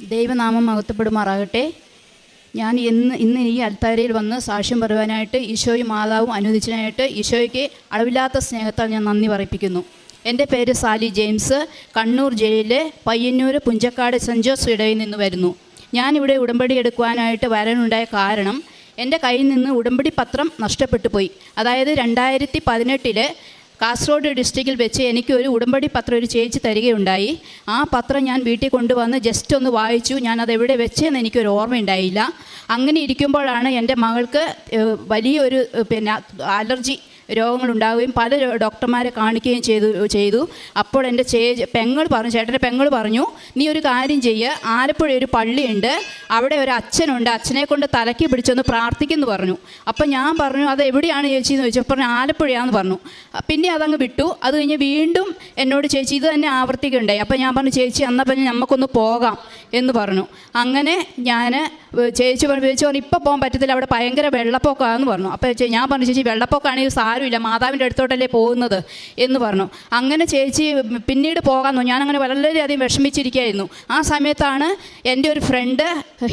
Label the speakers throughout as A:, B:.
A: ദൈവനാമം മഹത്വപ്പെടുമാറാകട്ടെ ഞാൻ ഇന്ന് ഇന്ന് ഈ അൽത്താരയിൽ വന്ന് സാക്ഷ്യം പറയുവാനായിട്ട് ഈശോയും മാതാവും അനുവദിച്ചതിനായിട്ട് ഈശോയ്ക്ക് അളവില്ലാത്ത സ്നേഹത്താൽ ഞാൻ നന്ദി പറയിപ്പിക്കുന്നു. എന്റെ പേര് സാലി ജെയിംസ്. കണ്ണൂർ ജില്ലയിലെ പയ്യന്നൂർ പുഞ്ചക്കാട് സെന്റ് ജോസ് ഇടയിൽ നിന്ന് വരുന്നു. ഞാനിവിടെ ഉടമ്പടി എടുക്കുവാനായിട്ട് വരാനുണ്ടായ കാരണം എന്റെ കയ്യിൽ നിന്ന് ഉടമ്പടി പത്രം നഷ്ടപ്പെട്ടു പോയി. അതായത് രണ്ടായിരത്തി പതിനെട്ടിൽ കാസർഗോഡ് ഡിസ്ട്രിക്റ്റിൽ വെച്ച് എനിക്ക് ഒരു ഉടമ്പടി പത്രം ഒരു ചേച്ചി തരികയുണ്ടായി. ആ പത്രം ഞാൻ വീട്ടിൽ കൊണ്ടുവന്ന് ജസ്റ്റ് ഒന്ന് വായിച്ചു. ഞാൻ അത് എവിടെ വെച്ചെന്ന് എനിക്കൊരു ഓർമ്മയുണ്ടായില്ല. അങ്ങനെ ഇരിക്കുമ്പോഴാണ് എന്റെ മകൾക്ക് വലിയൊരു പിന്നെ അലർജി രോഗങ്ങളുണ്ടാവുകയും പല ഡോക്ടർമാരെ കാണിക്കുകയും ചെയ്തു ചെയ്തു. അപ്പോൾ എന്റെ ചേ പെങ്ങൾ പറഞ്ഞു ചേട്ടന്റെ പെങ്ങൾ പറഞ്ഞു നീ ഒരു കാര്യം ചെയ്യുക ആലപ്പുഴ ഒരു പള്ളിയുണ്ട്. അവിടെ ഒരു അച്ഛനുണ്ട്. അച്ഛനെ കൊണ്ട് തലക്കി പിടിച്ചൊന്ന് പ്രാർത്ഥിക്കുന്നു പറഞ്ഞു. അപ്പം ഞാൻ പറഞ്ഞു അത് എവിടെയാണ് ചേച്ചി? എന്ന് ചോദിച്ചു. പറഞ്ഞു ആലപ്പുഴയാന്ന് പറഞ്ഞു. പിന്നെ അതങ്ങ് വിട്ടു. അത് കഴിഞ്ഞ് വീണ്ടും എന്നോട് ചേച്ചി ഇത് തന്നെ ആവർത്തിക്കുകയുണ്ടായി അപ്പം ഞാൻ പറഞ്ഞു ചേച്ചി എന്നാൽ പിന്നെ നമുക്കൊന്ന് പോകാം. എന്ന് പറഞ്ഞു. അങ്ങനെ ഞാൻ ചേച്ചി പറഞ്ഞു ചേച്ചി പറഞ്ഞു ഇപ്പോൾ പോകാൻ പറ്റത്തില്ല. അവിടെ ഭയങ്കര വെള്ളപ്പൊക്കമാണെന്ന് പറഞ്ഞു. അപ്പോൾ ഞാൻ പറഞ്ഞു ചേച്ചി വെള്ളപ്പൊക്കമാണെങ്കിൽ സാരമില്ല മാതാവിന്റെ അടുത്തോട്ടല്ലേ പോകുന്നത് എന്ന് പറഞ്ഞു. അങ്ങനെ ചേച്ചി പിന്നീട് പോകാൻ തോന്നി ഞാനങ്ങനെ വളരെയധികം വിഷമിച്ചിരിക്കുകയായിരുന്നു. ആ സമയത്താണ് എന്റെ ഒരു ഫ്രണ്ട്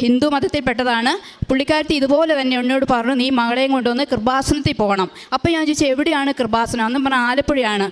A: ഹിന്ദു മതത്തിൽപ്പെട്ടതാണ്. പുള്ളിക്കാരത്തി ഇതുപോലെ തന്നെ എന്നോട് പറഞ്ഞു നീ മകളെയും കൊണ്ടുവന്ന് കൃപാസനത്തിൽ പോകണം. അപ്പോൾ ഞാൻ ചോദിച്ചു എവിടെയാണ് കൃപാസനം? അന്നും പറഞ്ഞാൽ ആലപ്പുഴയാണ്.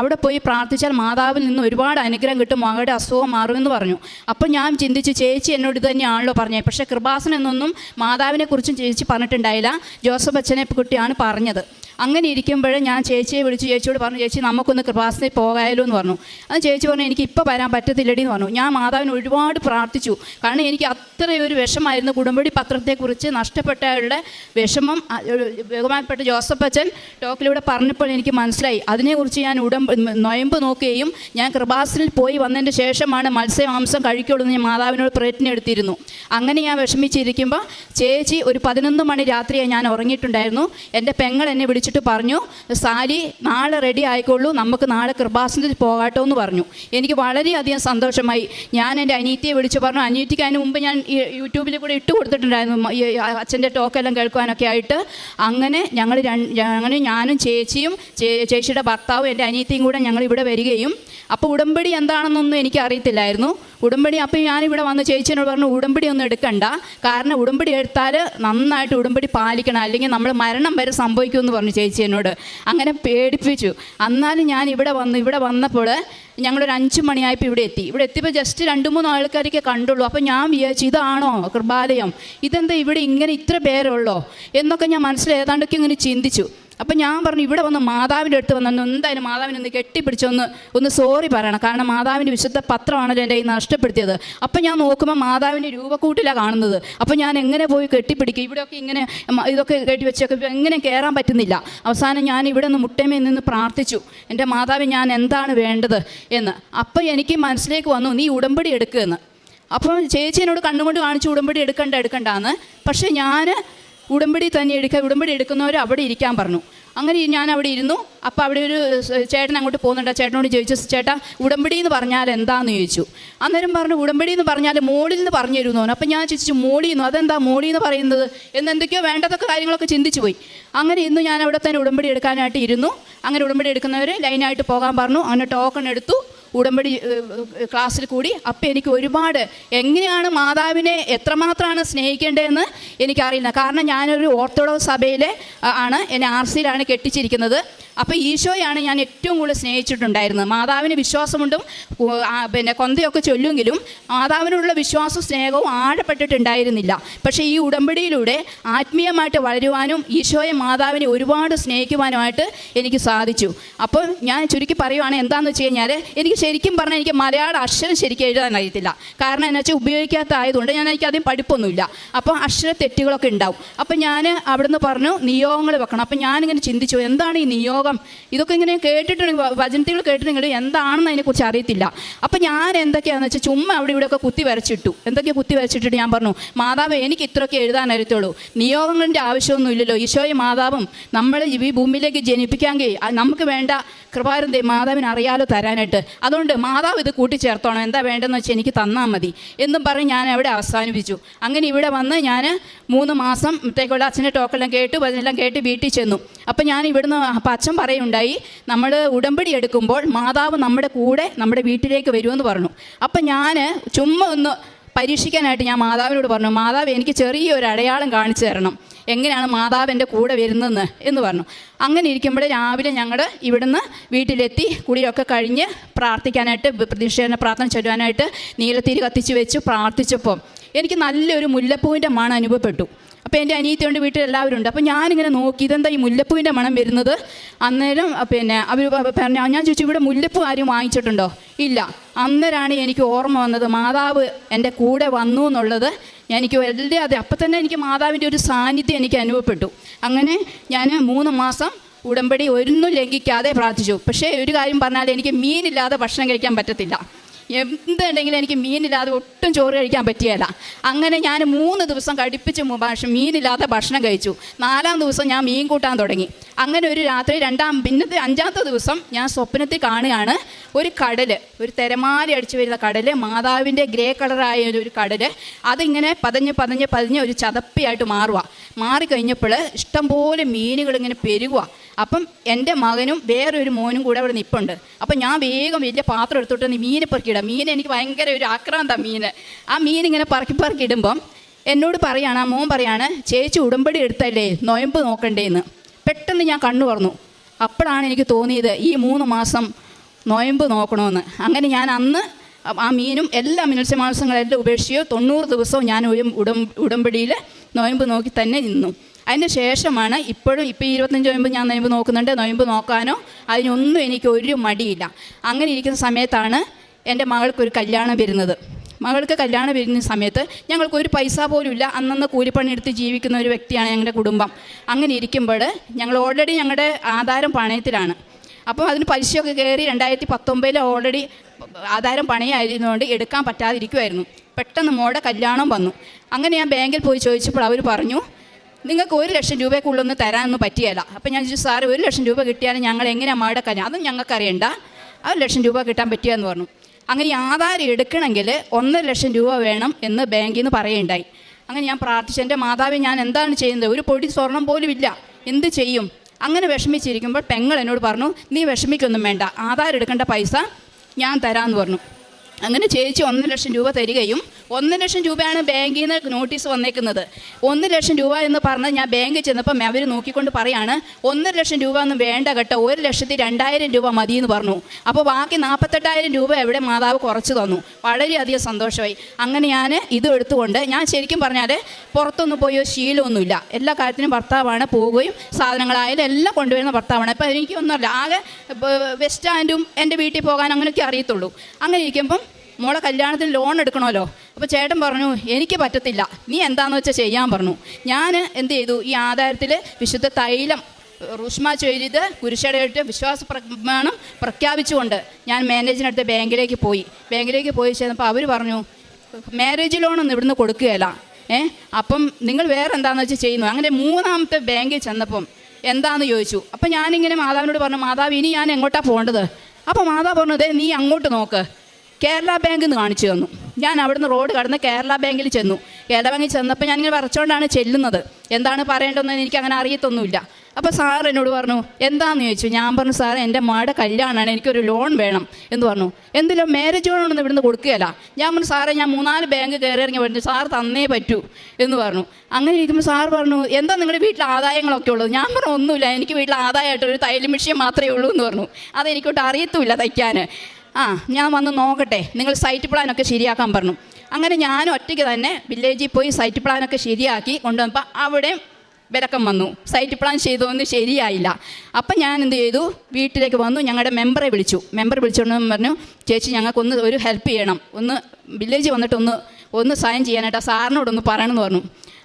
A: അവിടെ പോയി പ്രാർത്ഥിച്ചാൽ മാതാവിൽ നിന്ന് ഒരുപാട് അനുഗ്രഹം കിട്ടും മകളുടെ അസുഖം മാറുമെന്ന് പറഞ്ഞു. അപ്പോൾ ഞാൻ ചിന്തിച്ചു ചേച്ചി എന്നോട് ഇത് തന്നെയാണല്ലോ പറഞ്ഞത് പക്ഷേ കൃപാസനം എന്നൊന്നും മാതാവിനെ കുറിച്ചും ചേച്ചി പറഞ്ഞിട്ടുണ്ടായില്ല. ജോസഫ് അച്ഛനെ കുട്ടിയാണ് പറഞ്ഞത്. അങ്ങനെ ഇരിക്കുമ്പോൾ ഞാൻ ചേച്ചിയെ വിളിച്ച് ചേച്ചിയോട് പറഞ്ഞു ചേച്ചി നമുക്കൊന്ന് കൃപാസനയിൽ പോകാമല്ലോ എന്ന് പറഞ്ഞു. അത് ചേച്ചി പറഞ്ഞു എനിക്ക് ഇപ്പോൾ വരാൻ പറ്റത്തില്ലടി എന്ന് പറഞ്ഞു. ഞാൻ മാതാവിന് ഒരുപാട് പ്രാർത്ഥിച്ചു. കാരണം എനിക്ക് അത്രയൊരു വിഷമായിരുന്നു കുടുംബടി പത്രത്തെക്കുറിച്ച് നഷ്ടപ്പെട്ടവരുടെ വിഷമം ബഹുമാനപ്പെട്ട ജോസഫ് അച്ഛൻ ടോക്കിലൂടെ പറഞ്ഞപ്പോൾ എനിക്ക് മനസ്സിലായി. അതിനെക്കുറിച്ച് ഞാൻ ഉടമ്പ് നൊയമ്പ് നോക്കുകയും ഞാൻ കൃപാസനിൽ പോയി വന്നതിന്റെ ശേഷമാണ് മത്സ്യമാംസം കഴിക്കുള്ളൂ എന്ന് ഞാൻ മാതാവിനോട് പ്രയത്നം അങ്ങനെ ഞാൻ വിഷമിച്ചിരിക്കുമ്പോൾ ചേച്ചി ഒരു പതിനൊന്ന് മണി രാത്രിയായി ഞാൻ ഉറങ്ങിയിട്ടുണ്ടായിരുന്നു. എന്റെ പെങ്ങൾ എന്നെ വിളിച്ചിട്ട് പറഞ്ഞു സാലി നാളെ റെഡി ആയിക്കോളൂ നമുക്ക് നാളെ കൃപാസനത്തിൽ പോകാട്ടോ എന്ന് പറഞ്ഞു. എനിക്ക് വളരെയധികം സന്തോഷമായി. ഞാൻ എന്റെ അനീത്തിയെ വിളിച്ചു പറഞ്ഞു. അനീത്തിക്ക് അതിന് മുമ്പ് ഞാൻ യൂട്യൂബിൽ കൂടെ ഇട്ട് കൊടുത്തിട്ടുണ്ടായിരുന്നു. ഈ അച്ഛന്റെ ടോക്കെല്ലാം കേൾക്കുവാനൊക്കെ ആയിട്ട്. അങ്ങനെ ഞങ്ങൾ അങ്ങനെ ഞാനും ചേച്ചിയും ചേച്ചിയുടെ ഭർത്താവും എന്റെ അനീത്തിയും കൂടെ ഞങ്ങൾ ഇവിടെ വരികയും. അപ്പോൾ ഉടമ്പടി എന്താണെന്നൊന്നും എനിക്ക് അറിയത്തില്ലായിരുന്നു ഉടമ്പടി അപ്പം ഞാനിവിടെ വന്ന് ചേച്ചിനോട് പറഞ്ഞു ഉടമ്പടി ഒന്നും എടുക്കണ്ട. കാരണം ഉടമ്പടി എടുത്താൽ നന്നായിട്ട് ഉടമ്പടി പാലിക്കണം. അല്ലെങ്കിൽ നമ്മൾ മരണം വരെ സംഭവിക്കുമെന്ന് പറഞ്ഞു ചേച്ചി എന്നോട്. അങ്ങനെ പേടിപ്പിച്ചു. എന്നാലും ഞാൻ ഇവിടെ വന്ന് ഇവിടെ വന്നപ്പോൾ ഞങ്ങളൊരു അഞ്ച് മണിയായപ്പോൾ ഇവിടെ എത്തി. ഇവിടെ എത്തിയപ്പോൾ ജസ്റ്റ് രണ്ട് മൂന്ന് ആൾക്കാരൊക്കെ കണ്ടുള്ളൂ. അപ്പോൾ ഞാൻ വിചാരിച്ചു ഇതാണോ കൃപാലയം? ഇതെന്താ ഇവിടെ ഇങ്ങനെ ഇത്ര പേരുള്ളോ? എന്നൊക്കെ ഞാൻ മനസ്സിൽ ഏതാണ്ടൊക്കെ ഇങ്ങനെ ചിന്തിച്ചു. അപ്പം ഞാൻ പറഞ്ഞു ഇവിടെ വന്ന് മാതാവിന്റെ അടുത്ത് വന്നു എന്തായാലും മാതാവിനെ ഒന്ന് കെട്ടിപ്പിടിച്ചൊന്ന് ഒന്ന് സോറി പറയണം. കാരണം മാതാവിന്റെ വിശുദ്ധ പത്രമാണല്ലോ എന്റെ കയ്യിൽ നഷ്ടപ്പെടുത്തിയത്. അപ്പം ഞാൻ നോക്കുമ്പോൾ മാതാവിന്റെ രൂപക്കൂട്ടിലാണ് കാണുന്നത്. അപ്പം ഞാൻ എങ്ങനെ പോയി കെട്ടിപ്പിടിക്കും? ഇവിടെയൊക്കെ ഇങ്ങനെ ഇതൊക്കെ കെട്ടി വെച്ചൊക്കെ എങ്ങനെ കയറാൻ പറ്റുന്നില്ല. അവസാനം ഞാൻ ഇവിടെ നിന്ന് മുട്ടമേ നിന്ന് പ്രാർത്ഥിച്ചു. എന്റെ മാതാവ് ഞാൻ എന്താണ് വേണ്ടത്? എന്ന്. അപ്പം എനിക്ക് മനസ്സിലേക്ക് വന്നു നീ ഉടമ്പടി എടുക്കുക എന്ന്. അപ്പം ചേച്ചി എന്നോട് കണ്ണുകൊണ്ട് കാണിച്ച് ഉടമ്പടി എടുക്കണ്ട എടുക്കണ്ടാന്ന്. പക്ഷേ ഞാൻ ഉടമ്പടി തന്നെ എടുക്കുക ഉടമ്പടി എടുക്കുന്നവർ അവിടെ ഇരിക്കാൻ പറഞ്ഞു. അങ്ങനെ ഞാൻ അവിടെ ഇരുന്നു. അപ്പോൾ അവിടെ ഒരു ചേട്ടൻ അങ്ങോട്ട് പോകുന്നുണ്ട്. ചേട്ടനോട് ചോദിച്ചു ചേട്ടാ ഉടമ്പടി എന്ന് പറഞ്ഞാൽ എന്താന്ന് ചോദിച്ചു. അന്നേരം പറഞ്ഞു ഉടമ്പടി എന്ന് പറഞ്ഞാൽ മോളിൽ നിന്ന് പറഞ്ഞു അപ്പോൾ ഞാൻ ചോദിച്ചു മോളിൽ നിന്ന് അതെന്താ മോളിൽ എന്ന് പറയുന്നത്? എന്ന് എന്തൊക്കെയോ വേണ്ടതൊക്കെ കാര്യങ്ങളൊക്കെ ചിന്തിച്ചു പോയി. അങ്ങനെ ഇന്ന് ഞാൻ അവിടെ തന്നെ ഉടമ്പടി എടുക്കാനായിട്ട് ഇരുന്നു. അങ്ങനെ ഉടമ്പടി എടുക്കുന്നവർ ലൈനായിട്ട് പോകാൻ പറഞ്ഞു. അങ്ങനെ ടോക്കൺ എടുത്തു. ഉടമ്പടി ക്ലാസ്സിൽ കൂടി. അപ്പം എനിക്ക് ഒരുപാട് എങ്ങനെയാണ് മാതാവിനെ എത്രമാത്രമാണ് സ്നേഹിക്കേണ്ടതെന്ന് എനിക്കറിയില്ല. കാരണം ഞാനൊരു ഓർത്തഡോക്സ് സഭയിലെ ആണ്. എന്നെ ആർ സിയിലാണ് കെട്ടിച്ചിരിക്കുന്നത്. അപ്പോൾ ഈശോയാണ് ഞാൻ ഏറ്റവും കൂടുതൽ സ്നേഹിച്ചിട്ടുണ്ടായിരുന്നത്. മാതാവിന് വിശ്വാസമുണ്ടും പിന്നെ കൊന്തയൊക്കെ ചൊല്ലുമെങ്കിലും മാതാവിനുള്ള വിശ്വാസവും സ്നേഹവും ആഴപ്പെട്ടിട്ടുണ്ടായിരുന്നില്ല. പക്ഷേ ഈ ഉടമ്പടിയിലൂടെ ആത്മീയമായിട്ട് വളരുവാനും ഈശോയെ മാതാവിനെ ഒരുപാട് സ്നേഹിക്കുവാനുമായിട്ട് എനിക്ക് സാധിച്ചു. അപ്പോൾ ഞാൻ ചുരുക്കി പറയുവാണ് എന്താണെന്ന് വെച്ച് കഴിഞ്ഞാൽ എനിക്ക് ശരിക്കും പറഞ്ഞാൽ എനിക്ക് മലയാള അക്ഷരം ശരിക്കും എഴുതാൻ അറിയത്തില്ല. കാരണം എന്നു വെച്ചാൽ ഉപയോഗിക്കാത്ത ആയതുകൊണ്ട് ഞാൻ എനിക്ക് ആദ്യം പഠിപ്പൊന്നുമില്ല. അപ്പോൾ അക്ഷര തെറ്റുകളൊക്കെ ഉണ്ടാവും. അപ്പോൾ ഞാൻ അവിടുന്ന് പറഞ്ഞു നിയോഗങ്ങൾ വെക്കണം. അപ്പോൾ ഞാനിങ്ങനെ ചിന്തിച്ചു എന്താണ് ഈ നിയോഗം? ഇതൊക്കെ ഇങ്ങനെ കേട്ടിട്ടുണ്ടെങ്കിൽ വചനത്തികൾ കേട്ടിട്ടുണ്ടെങ്കിൽ എന്താണെന്ന് അതിനെക്കുറിച്ച് അറിയത്തില്ല. അപ്പോൾ ഞാൻ എന്തൊക്കെയാണെന്ന് വെച്ചാൽ ചുമ്മാ അവിടെ ഇവിടെയൊക്കെ കുത്തി വരച്ചിട്ടു. എന്തൊക്കെ കുത്തി വരച്ചിട്ടിട്ട് ഞാൻ പറഞ്ഞു മാതാവ് എനിക്ക് ഇത്രയൊക്കെ എഴുതാൻ അറിയത്തുള്ളൂ. നിയോഗങ്ങളുടെ ആവശ്യമൊന്നും ഇല്ലല്ലോ. ഈശോയും മാതാവും നമ്മൾ ഈ ഭൂമിയിലേക്ക് ജനിപ്പിക്കാൻ കഴിയും നമുക്ക് വേണ്ട കൃപാരന്തേ മാതാവിന് അറിയാലോ തരാനായിട്ട്. അതുകൊണ്ട് മാതാവ് ഇത് കൂട്ടിച്ചേർത്തോണം. എന്താ വേണ്ടതെന്ന് വെച്ചാൽ എനിക്ക് തന്നാൽ മതി. എന്നും പറഞ്ഞ് ഞാൻ അവിടെ അവസാനിപ്പിച്ചു. അങ്ങനെ ഇവിടെ വന്ന് ഞാൻ മൂന്ന് മാസം ഇത്തേക്കുള്ള അച്ഛന്റെ ടോക്കെല്ലാം കേട്ടു അതിനെല്ലാം കേട്ട് വീട്ടിൽ ചെന്നു. അപ്പം ഞാൻ ഇവിടുന്ന് അപ്പം അച്ഛൻ പറയുണ്ടായി നമ്മൾ ഉടമ്പടി എടുക്കുമ്പോൾ മാതാവ് നമ്മുടെ കൂടെ നമ്മുടെ വീട്ടിലേക്ക് വരുമെന്ന് പറഞ്ഞു. അപ്പം ഞാൻ ചുമ്മാ ഒന്ന് പരീക്ഷിക്കാനായിട്ട് ഞാൻ മാതാവിനോട് പറഞ്ഞു മാതാവ് എനിക്ക് ചെറിയൊരു അടയാളം കാണിച്ചു തരണം. എങ്ങനെയാണ് മാതാവ് എന്റെ കൂടെ വരുന്നതെന്ന് എന്ന് പറഞ്ഞു. അങ്ങനെ ഇരിക്കുമ്പോൾ രാവിലെ ഞങ്ങൾ ഇവിടുന്ന് വീട്ടിലെത്തി കുടിയൊക്കെ കഴിഞ്ഞ് പ്രാർത്ഥിക്കാനായിട്ട് പ്രതിഷേധന പ്രാർത്ഥന ചൊല്ലുവാനായിട്ട് നീലത്തീര് കത്തിച്ച് വെച്ച് പ്രാർത്ഥിച്ചപ്പോൾ എനിക്ക് നല്ലൊരു മുല്ലപ്പൂവിന്റെ മണം അനുഭവപ്പെട്ടു. അപ്പോൾ എന്റെ അനിയത്തിയുണ്ട് വീട്ടിൽ എല്ലാവരും ഉണ്ട് അപ്പോൾ ഞാനിങ്ങനെ നോക്കി ഇതെന്താ ഈ മുല്ലപ്പൂവിന്റെ മണം വരുന്നത്? അന്നേരം പിന്നെ അവർ പറഞ്ഞു ഞാൻ ചോദിച്ചു ഇവിടെ മുല്ലപ്പൂ ആരും വാങ്ങിച്ചിട്ടുണ്ടോ? ഇല്ല. അന്നേരമാണ് എനിക്ക് ഓർമ്മ വന്നത് മാതാവ് എന്റെ കൂടെ വന്നു എന്നുള്ളത് എനിക്ക് വലിയ അതെ അപ്പം തന്നെ എനിക്ക് മാതാവിന്റെ ഒരു സാന്നിധ്യം എനിക്ക് അനുഭവപ്പെട്ടു. അങ്ങനെ ഞാൻ മൂന്ന് മാസം ഉടമ്പടി ഒന്നും ലംഘിക്കാതെ പ്രാർത്ഥിച്ചു. പക്ഷേ ഒരു കാര്യം പറഞ്ഞാൽ എനിക്ക് മീനില്ലാതെ ഭക്ഷണം കഴിക്കാൻ പറ്റത്തില്ല. എന്തുണ്ടെങ്കിലും എനിക്ക് മീനില്ലാതെ ഒട്ടും ചോറ് കഴിക്കാൻ പറ്റിയല്ല. അങ്ങനെ ഞാൻ മൂന്ന് ദിവസം കടിപ്പിച്ച് ഭക്ഷണം ഭക്ഷ- മീനില്ലാതെ ഭക്ഷണം കഴിച്ചു. നാലാം ദിവസം ഞാൻ മീൻ കൂട്ടാൻ തുടങ്ങി. അങ്ങനെ ഒരു രാത്രി രണ്ടാം പിന്നത്തെ അഞ്ചാമത്തെ ദിവസം ഞാൻ സ്വപ്നത്തിൽ കാണുകയാണ് ഒരു കടൽ ഒരു തിരമാല അടിച്ചു വരുന്ന കടൽ മാതാവിന്റെ ഗ്രേ കളറായ ഒരു കടൽ അതിങ്ങനെ പതഞ്ഞ് പതഞ്ഞ് പതഞ്ഞ് ഒരു ചതപ്പിയായിട്ട് മാറുക. മാറിക്കഴിഞ്ഞപ്പോൾ ഇഷ്ടംപോലെ മീനുകൾ ഇങ്ങനെ പെരുകുക. അപ്പം എന്റെ മകനും വേറൊരു മോനും കൂടെ അവിടെ നിൽപ്പുണ്ട് അപ്പം ഞാൻ വേഗം വലിയ പാത്രം എടുത്തിട്ട് മീനെ പെറുക്കിയിടാം. മീൻ എനിക്ക് ഭയങ്കര ഒരു ആക്രാന്ത മീൻ ആ മീൻ ഇങ്ങനെ പറക്കി പറക്കി ഇടുമ്പം എന്നോട് പറയാണ് ആ മോൻ പറയാണ് ചേച്ചി ഉടമ്പടി എടുത്തല്ലേ? നൊയമ്പ് നോക്കണ്ടേന്ന്. പെട്ടെന്ന് ഞാൻ കണ്ണു പറഞ്ഞു അപ്പോഴാണ് എനിക്ക് തോന്നിയത് ഈ മൂന്ന് മാസം നൊയമ്പ് നോക്കണമെന്ന് അങ്ങനെ ഞാൻ അന്ന് ആ മീനും എല്ലാ മത്സ്യമാംസങ്ങളെല്ലാം ഉപേക്ഷിച്ചു തൊണ്ണൂറ് ദിവസവും ഞാൻ ഉടമ്പടിയിൽ നൊയമ്പ് നോക്കി തന്നെ നിന്നു. അതിന് ശേഷമാണ് ഇപ്പോഴും ഇപ്പോൾ ഈ ഇരുപത്തഞ്ച് നൊയമ്പ് ഞാൻ നൊയമ്പ് നോക്കുന്നുണ്ട്. നൊയമ്പ് നോക്കാനോ അതിനൊന്നും എനിക്ക് ഒരു മടിയില്ല. അങ്ങനെ ഇരിക്കുന്ന സമയത്താണ് എന്റെ മകൾക്കൊരു കല്യാണം വരുന്നത്. മകൾക്ക് കല്യാണം വരുന്ന സമയത്ത് ഞങ്ങൾക്ക് ഒരു പൈസ പോലും ഇല്ല. അന്നന്ന് കൂലിപ്പണിയെടുത്ത് ജീവിക്കുന്ന ഒരു വ്യക്തിയാണ് ഞങ്ങളുടെ കുടുംബം. അങ്ങനെ ഇരിക്കുമ്പോൾ ഞങ്ങൾ ഓൾറെഡി ഞങ്ങളുടെ ആധാരം പണയത്തിലാണ്. അപ്പോൾ അതിന് പലിശയൊക്കെ കയറി രണ്ടായിരത്തി പത്തൊമ്പതിൽ ഓൾറെഡി ആധാരം പണയായിരുന്നുകൊണ്ട് എടുക്കാൻ പറ്റാതിരിക്കുമായിരുന്നു പെട്ടെന്ന് മോടെ കല്യാണം വന്നു. അങ്ങനെ ഞാൻ ബാങ്കിൽ പോയി ചോദിച്ചപ്പോൾ അവർ പറഞ്ഞു നിങ്ങൾക്ക് ഒരു ലക്ഷം രൂപയ്ക്കുള്ളൊന്നും തരാനൊന്നും പറ്റിയല്ല. അപ്പം ഞാൻ ചോദിച്ചു സാറ് ഒരു ലക്ഷം രൂപ കിട്ടിയാലും ഞങ്ങൾ എങ്ങനെ മകളുടെ കല്യാണം അതും ഞങ്ങൾക്കറിയണ്ട ആ ഒരു ലക്ഷം രൂപ കിട്ടാൻ പറ്റിയെന്ന് പറഞ്ഞു. അങ്ങനെ ആധാരം എടുക്കണമെങ്കിൽ ഒന്നര ലക്ഷം രൂപ വേണം എന്ന് ബാങ്കിൽ നിന്ന് പറയുണ്ടായി അങ്ങനെ ഞാൻ പ്രാർത്ഥിച്ചു. എന്റെ മാതാവ് ഞാൻ എന്താണ് ചെയ്യുന്നത്? ഒരു പൊടി സ്വർണം പോലും ഇല്ല. എന്ത് ചെയ്യും? അങ്ങനെ വിഷമിച്ചിരിക്കുമ്പോൾ പെങ്ങൾ എന്നോട് പറഞ്ഞു നീ വിഷമിക്കൊന്നും വേണ്ട. ആധാരം എടുക്കേണ്ട പൈസ ഞാൻ തരാമെന്ന് പറഞ്ഞു. അങ്ങനെ ചേച്ചി ഒന്നര ലക്ഷം രൂപ തരികയും ഒന്നര ലക്ഷം രൂപയാണ് ബാങ്കിൽ നിന്ന് നോട്ടീസ് വന്നേക്കുന്നത്. ഒന്ന് ലക്ഷം രൂപ എന്ന് പറഞ്ഞ് ഞാൻ ബാങ്കിൽ ചെന്നപ്പം അവർ നോക്കിക്കൊണ്ട് പറയാണ് ഒന്നര ലക്ഷം രൂപ ഒന്നും വേണ്ട കേട്ടോ ഒരു ലക്ഷത്തി രണ്ടായിരം രൂപ മതി എന്ന് പറഞ്ഞു. അപ്പോൾ ബാക്കി നാൽപ്പത്തെട്ടായിരം രൂപ എവിടെ മാതാവ് കുറച്ച് തന്നു. വളരെയധികം സന്തോഷമായി. അങ്ങനെ ഞാൻ ഇത് എടുത്തുകൊണ്ട് ഞാൻ ശരിക്കും പറഞ്ഞാൽ പുറത്തൊന്നും പോയോ ശീലമൊന്നുമില്ല. എല്ലാ കാര്യത്തിനും ഭർത്താവാണ് പോവുകയും സാധനങ്ങളായാലും എല്ലാം കൊണ്ടുവരുന്ന ഭർത്താവാണ്. അപ്പോൾ എനിക്കൊന്നുമല്ല ആകെ ബസ് സ്റ്റാൻഡും എന്റെ വീട്ടിൽ പോകാൻ അങ്ങനെയൊക്കെ അറിയത്തുള്ളൂ. അങ്ങനെ ഇരിക്കുമ്പം മോളെ കല്യാണത്തിന് ലോൺ എടുക്കണമല്ലോ. അപ്പോൾ ചേട്ടൻ പറഞ്ഞു എനിക്ക് പറ്റത്തില്ല. നീ എന്താണെന്ന് വെച്ചാൽ ചെയ്യാൻ പറഞ്ഞു. ഞാൻ എന്ത് ചെയ്തു? ഈ ആധാരത്തിൽ വിശുദ്ധ തൈലം റുഷ്മ ചെയ്ത് കുരിശടയിട്ട് വിശ്വാസ പ്രമാണം പ്രഖ്യാപിച്ചുകൊണ്ട് ഞാൻ മാനേജിനടുത്ത് ബാങ്കിലേക്ക് പോയി. ബാങ്കിലേക്ക് പോയി ചെന്നപ്പോൾ അവർ പറഞ്ഞു മാരേജ് ലോണൊന്നും ഇവിടുന്ന് കൊടുക്കുകയില്ല. ഏ? അപ്പം നിങ്ങൾ വേറെ എന്താണെന്ന് വെച്ചാൽ ചെയ്യുന്നു? അങ്ങനെ മൂന്നാമത്തെ ബാങ്കിൽ ചെന്നപ്പം എന്താന്ന് ചോദിച്ചു. അപ്പം ഞാനിങ്ങനെ മാതാവിനോട് പറഞ്ഞു മാതാവ് ഇനി ഞാൻ എങ്ങോട്ടാണ് പോകേണ്ടത്? അപ്പോൾ മാതാവ് പറഞ്ഞു "ദേ നീ അങ്ങോട്ട് നോക്ക്. കേരള ബാങ്ക് എന്ന് കാണിച്ചു തന്നു. ഞാൻ അവിടുന്ന് റോഡ് കടന്ന് കേരള ബാങ്കിൽ ചെന്നു. കേരള ബാങ്കിൽ ചെന്നപ്പോൾ ഞാനിങ്ങനെ വരച്ചോണ്ടാണ് ചെല്ലുന്നത്. എന്താണ് പറയേണ്ടതെന്ന് എനിക്ക് അങ്ങനെ അറിയത്തൊന്നുമില്ല. അപ്പോൾ സാർ എന്നോട് പറഞ്ഞു എന്താണെന്ന് ചോദിച്ചു? ഞാൻ പറഞ്ഞു സാർ എന്റെ മകളുടെ കല്യാണമാണ് എനിക്കൊരു ലോൺ വേണം. എന്ന് പറഞ്ഞു. എന്തിലോ മാരേജ് ലോണൊന്നും ഇവിടുന്ന് കൊടുക്കുകയല്ല. ഞാൻ പറഞ്ഞു സാറേ ഞാൻ മൂന്നാൽ ബാങ്ക് കയറി ഇറങ്ങി പറഞ്ഞു സാർ തന്നേ പറ്റൂ. എന്ന് പറഞ്ഞു. അങ്ങനെ ഇരിക്കുമ്പോൾ സാർ പറഞ്ഞു എന്താ നിങ്ങളുടെ വീട്ടിൽ ആദായങ്ങളൊക്കെ ഉള്ളത്? ഞാൻ പറഞ്ഞു ഒന്നുമില്ല. എനിക്ക് വീട്ടിൽ ആദായമായിട്ട് ഒരു തയ്യൽ മാത്രമേ ഉള്ളൂ എന്ന് പറഞ്ഞു. അതെനിക്കൊട്ട് അറിയത്തുമില്ല തയ്ക്കാൻ ആ ഞാൻ വന്ന് നോക്കട്ടെ. നിങ്ങൾ സൈറ്റ് പ്ലാനൊക്കെ ശരിയാക്കാൻ പറഞ്ഞു. അങ്ങനെ ഞാൻ ഒറ്റയ്ക്ക് തന്നെ വില്ലേജിൽ പോയി സൈറ്റ് പ്ലാനൊക്കെ ശരിയാക്കി കൊണ്ടുവന്നപ്പോൾ അവിടെ വിലക്കം വന്നു. സൈറ്റ് പ്ലാൻ ചെയ്തതൊന്നും ശരിയായില്ല. അപ്പം ഞാൻ എന്ത് ചെയ്തു? വീട്ടിലേക്ക് വന്നു. ഞങ്ങളുടെ മെമ്പറെ വിളിച്ചു. മെമ്പർ വിളിച്ചുകൊണ്ട് പറഞ്ഞു ചേച്ചി ഞങ്ങൾക്കൊന്ന് ഒരു ഹെൽപ്പ് ചെയ്യണം. ഒന്ന് വില്ലേജ് വന്നിട്ടൊന്ന് ഒന്ന് സൈൻ ചെയ്യാനായിട്ട് സാറിനോടൊന്ന് പറയണമെന്ന് പറഞ്ഞു.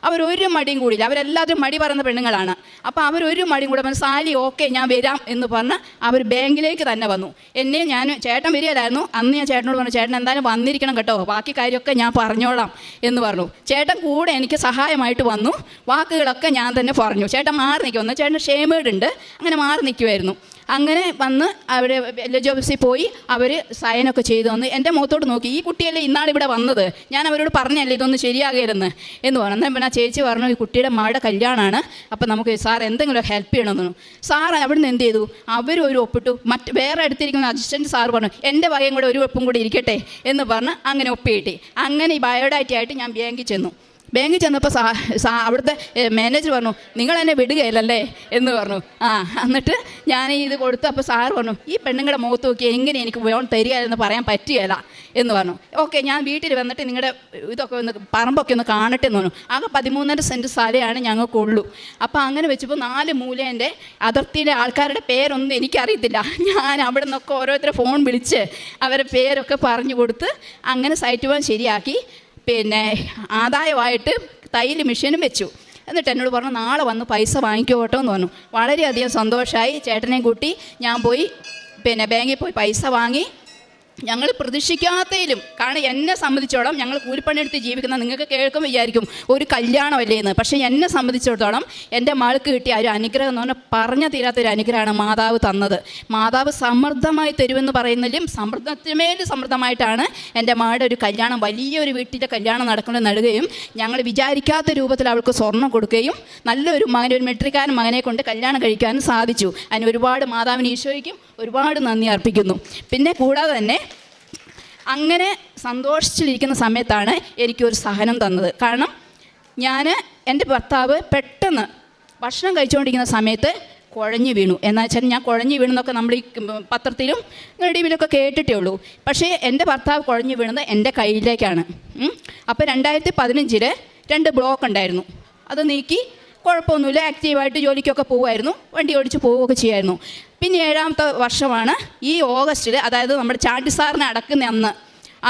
A: അവരൊരു മടിയും കൂടിയില്ല. അവരെല്ലാവരും മടി പറയുന്ന പെണ്ണുങ്ങളാണ്. അപ്പോൾ അവരൊരു മടിയും കൂടെ പറഞ്ഞു സാലി ഓക്കെ ഞാൻ വരാം എന്ന് പറഞ്ഞ് അവർ ബാങ്കിലേക്ക് തന്നെ വന്നു. എന്നെ ഞാൻ ചേട്ടൻ വരികയായിരുന്നു അന്ന് ഞാൻ ചേട്ടനോട് പറഞ്ഞു ചേട്ടൻ എന്തായാലും വന്നിരിക്കണം കേട്ടോ. ബാക്കി കാര്യമൊക്കെ ഞാൻ പറഞ്ഞോളാം എന്ന് പറഞ്ഞു. ചേട്ടൻ കൂടെ എനിക്ക് സഹായമായിട്ട് വന്നു. വാക്കുകളൊക്കെ ഞാൻ തന്നെ പറഞ്ഞു. ചേട്ടൻ മാറി നിൽക്കുമെന്ന് ചേട്ടൻ ഷേമേഡ് ഉണ്ട്. അങ്ങനെ മാറി നിൽക്കുമായിരുന്നു അങ്ങനെ വന്ന് അവിടെ വില്ലേജ് ഓഫീസിൽ പോയി അവർ സൈനൊക്കെ ചെയ്തു തന്നു. എന്റെ മുഖത്തോട്ട് നോക്കി ഈ കുട്ടിയല്ലേ ഇന്നാണ് ഇവിടെ വന്നത്? ഞാൻ അവരോട് പറഞ്ഞല്ലേ ഇതൊന്നും ശരിയാകരുന്ന് എന്ന് പറഞ്ഞു. എന്നാൽ പിന്നെ ചേച്ചി പറഞ്ഞു ഈ കുട്ടിയുടെ മകളുടെ കല്യാണമാണ് അപ്പം നമുക്ക് സാർ എന്തെങ്കിലും ഹെൽപ്പ് ചെയ്യണമെന്ന് പറഞ്ഞു. സാർ അവിടെ നിന്ന് എന്ത് ചെയ്തു? അവരും ഒരു ഒപ്പിട്ടു. മറ്റ് വേറെ അടുത്തിരിക്കുന്ന അസിസ്റ്റന്റ് സാർ പറഞ്ഞു എന്റെ വകയും കൂടെ ഒരു ഒപ്പും കൂടി ഇരിക്കട്ടെ? എന്ന് പറഞ്ഞ് അങ്ങനെ ഒപ്പ് കിട്ടി അങ്ങനെ ഈ ബയോഡാറ്റ ആയിട്ട് ഞാൻ ബാങ്കിൽ ചെന്നു. ബാങ്കിൽ ചെന്നപ്പോൾ സാ സാ അവിടുത്തെ മാനേജർ പറഞ്ഞു നിങ്ങൾ എന്നെ വിടുകയില്ലല്ലേ? എന്ന് പറഞ്ഞു. ആ എന്നിട്ട് ഞാൻ ഇത് കൊടുത്തു അപ്പോൾ സാർ പറഞ്ഞു ഈ പെണ്ണുങ്ങളുടെ മുഖത്ത് നോക്കി എങ്ങനെ എനിക്ക് ലോൺ തരിക എന്ന് പറയാൻ പറ്റുകയില്ല? എന്ന് പറഞ്ഞു. ഓക്കെ ഞാൻ വീട്ടിൽ വന്നിട്ട് നിങ്ങളുടെ ഇതൊക്കെ ഒന്ന് പറമ്പൊക്കെ ഒന്ന് കാണട്ടെ എന്ന് പറഞ്ഞു. ആകെ പതിമൂന്നര സെന്റ് സ്ഥലമാണ് ഞങ്ങൾക്കുള്ളൂ. അപ്പോൾ അങ്ങനെ വെച്ചപ്പോൾ നാല് മൂലേന്റെ അതിർത്തിയിലെ ആൾക്കാരുടെ പേരൊന്നും എനിക്കറിയത്തില്ല. ഞാൻ അവിടെ നിന്നൊക്കെ ഓരോരുത്തരെ ഫോൺ വിളിച്ച് അവരുടെ പേരൊക്കെ പറഞ്ഞു കൊടുത്ത് അങ്ങനെ സൈറ്റ് പോകാൻ ശരിയാക്കി. പിന്നെ ആദായമായിട്ട് തയ്യൽ മെഷീനും വെച്ചു. എന്നിട്ട് എന്നോട് പറഞ്ഞു നാളെ വന്ന് പൈസ വാങ്ങിക്കോ കേട്ടോ എന്ന് പറഞ്ഞു. വളരെയധികം സന്തോഷമായി ചേട്ടനെയും കൂട്ടി ഞാൻ പോയി പിന്നെ ബാങ്കിൽ പോയി പൈസ വാങ്ങി. ഞങ്ങൾ പ്രതീക്ഷിക്കാത്തതിലും കാരണം എന്നെ സംബന്ധിച്ചോളം ഞങ്ങൾ കൂലിപ്പണിയെടുത്ത് ജീവിക്കുന്ന നിങ്ങൾക്ക് കേൾക്കും വിചാരിക്കും ഒരു കല്യാണമല്ലേ എന്ന്. പക്ഷേ എന്നെ സംബന്ധിച്ചിടത്തോളം എന്റെ മകൾക്ക് കിട്ടിയ ഒരു അനുഗ്രഹം എന്ന് പറഞ്ഞാൽ പറഞ്ഞു തീരാത്തൊരു അനുഗ്രഹമാണ് മാതാവ് തന്നത്. മാതാവ് സമൃദ്ധമായി തരുമെന്ന് പറയുന്നതിലും സമൃദ്ധത്തിമേൽ സമൃദ്ധമായിട്ടാണ് എന്റെ മകളുടെ ഒരു കല്യാണം വലിയൊരു വീട്ടിലെ കല്യാണം നടക്കുന്നത് നടുകയും ഞങ്ങൾ വിചാരിക്കാത്ത രൂപത്തിൽ അവൾക്ക് സ്വർണം കൊടുക്കുകയും നല്ലൊരു മകൻ ഒരു മെട്രിക്കാരൻ മകനെ കൊണ്ട് കല്യാണം കഴിക്കാനും സാധിച്ചു. അതിന് ഒരുപാട് മാതാവിന് ഈശോയ്ക്കും ഒരുപാട് നന്ദി അർപ്പിക്കുന്നു. പിന്നെ കൂടാതെ തന്നെ അങ്ങനെ സന്തോഷിച്ചിരിക്കുന്ന സമയത്താണ് എനിക്കൊരു സഹനം തന്നത്. കാരണം ഞാൻ എന്റെ ഭർത്താവ് പെട്ടെന്ന് ഭക്ഷണം കഴിച്ചുകൊണ്ടിരിക്കുന്ന സമയത്ത് കുഴഞ്ഞു വീണു. എന്നാൽ വെച്ചാൽ ഞാൻ കുഴഞ്ഞു വീണെന്നൊക്കെ നമ്മൾ ഈ പത്രത്തിലും റേഡിയോയിലൊക്കെ കേട്ടിട്ടേ ഉള്ളൂ. പക്ഷേ എന്റെ ഭർത്താവ് കുഴഞ്ഞു വീണത് എന്റെ കയ്യിലേക്കാണ്. അപ്പോൾ രണ്ടായിരത്തി പതിനഞ്ചിൽ രണ്ട് ബ്ലോക്ക് ഉണ്ടായിരുന്നു. അത് നീക്കി കുഴപ്പമൊന്നുമില്ല. ആക്റ്റീവായിട്ട് ജോലിക്കൊക്കെ പോകുമായിരുന്നു വണ്ടി ഓടിച്ച് പോവുകയൊക്കെ ചെയ്യുമായിരുന്നു പിന്നെ ഏഴാമത്തെ വർഷമാണ് ഈ ഓഗസ്റ്റിൽ അതായത് നമ്മുടെ ചാണ്ടി സാറിനെ അടക്കുന്ന അന്ന്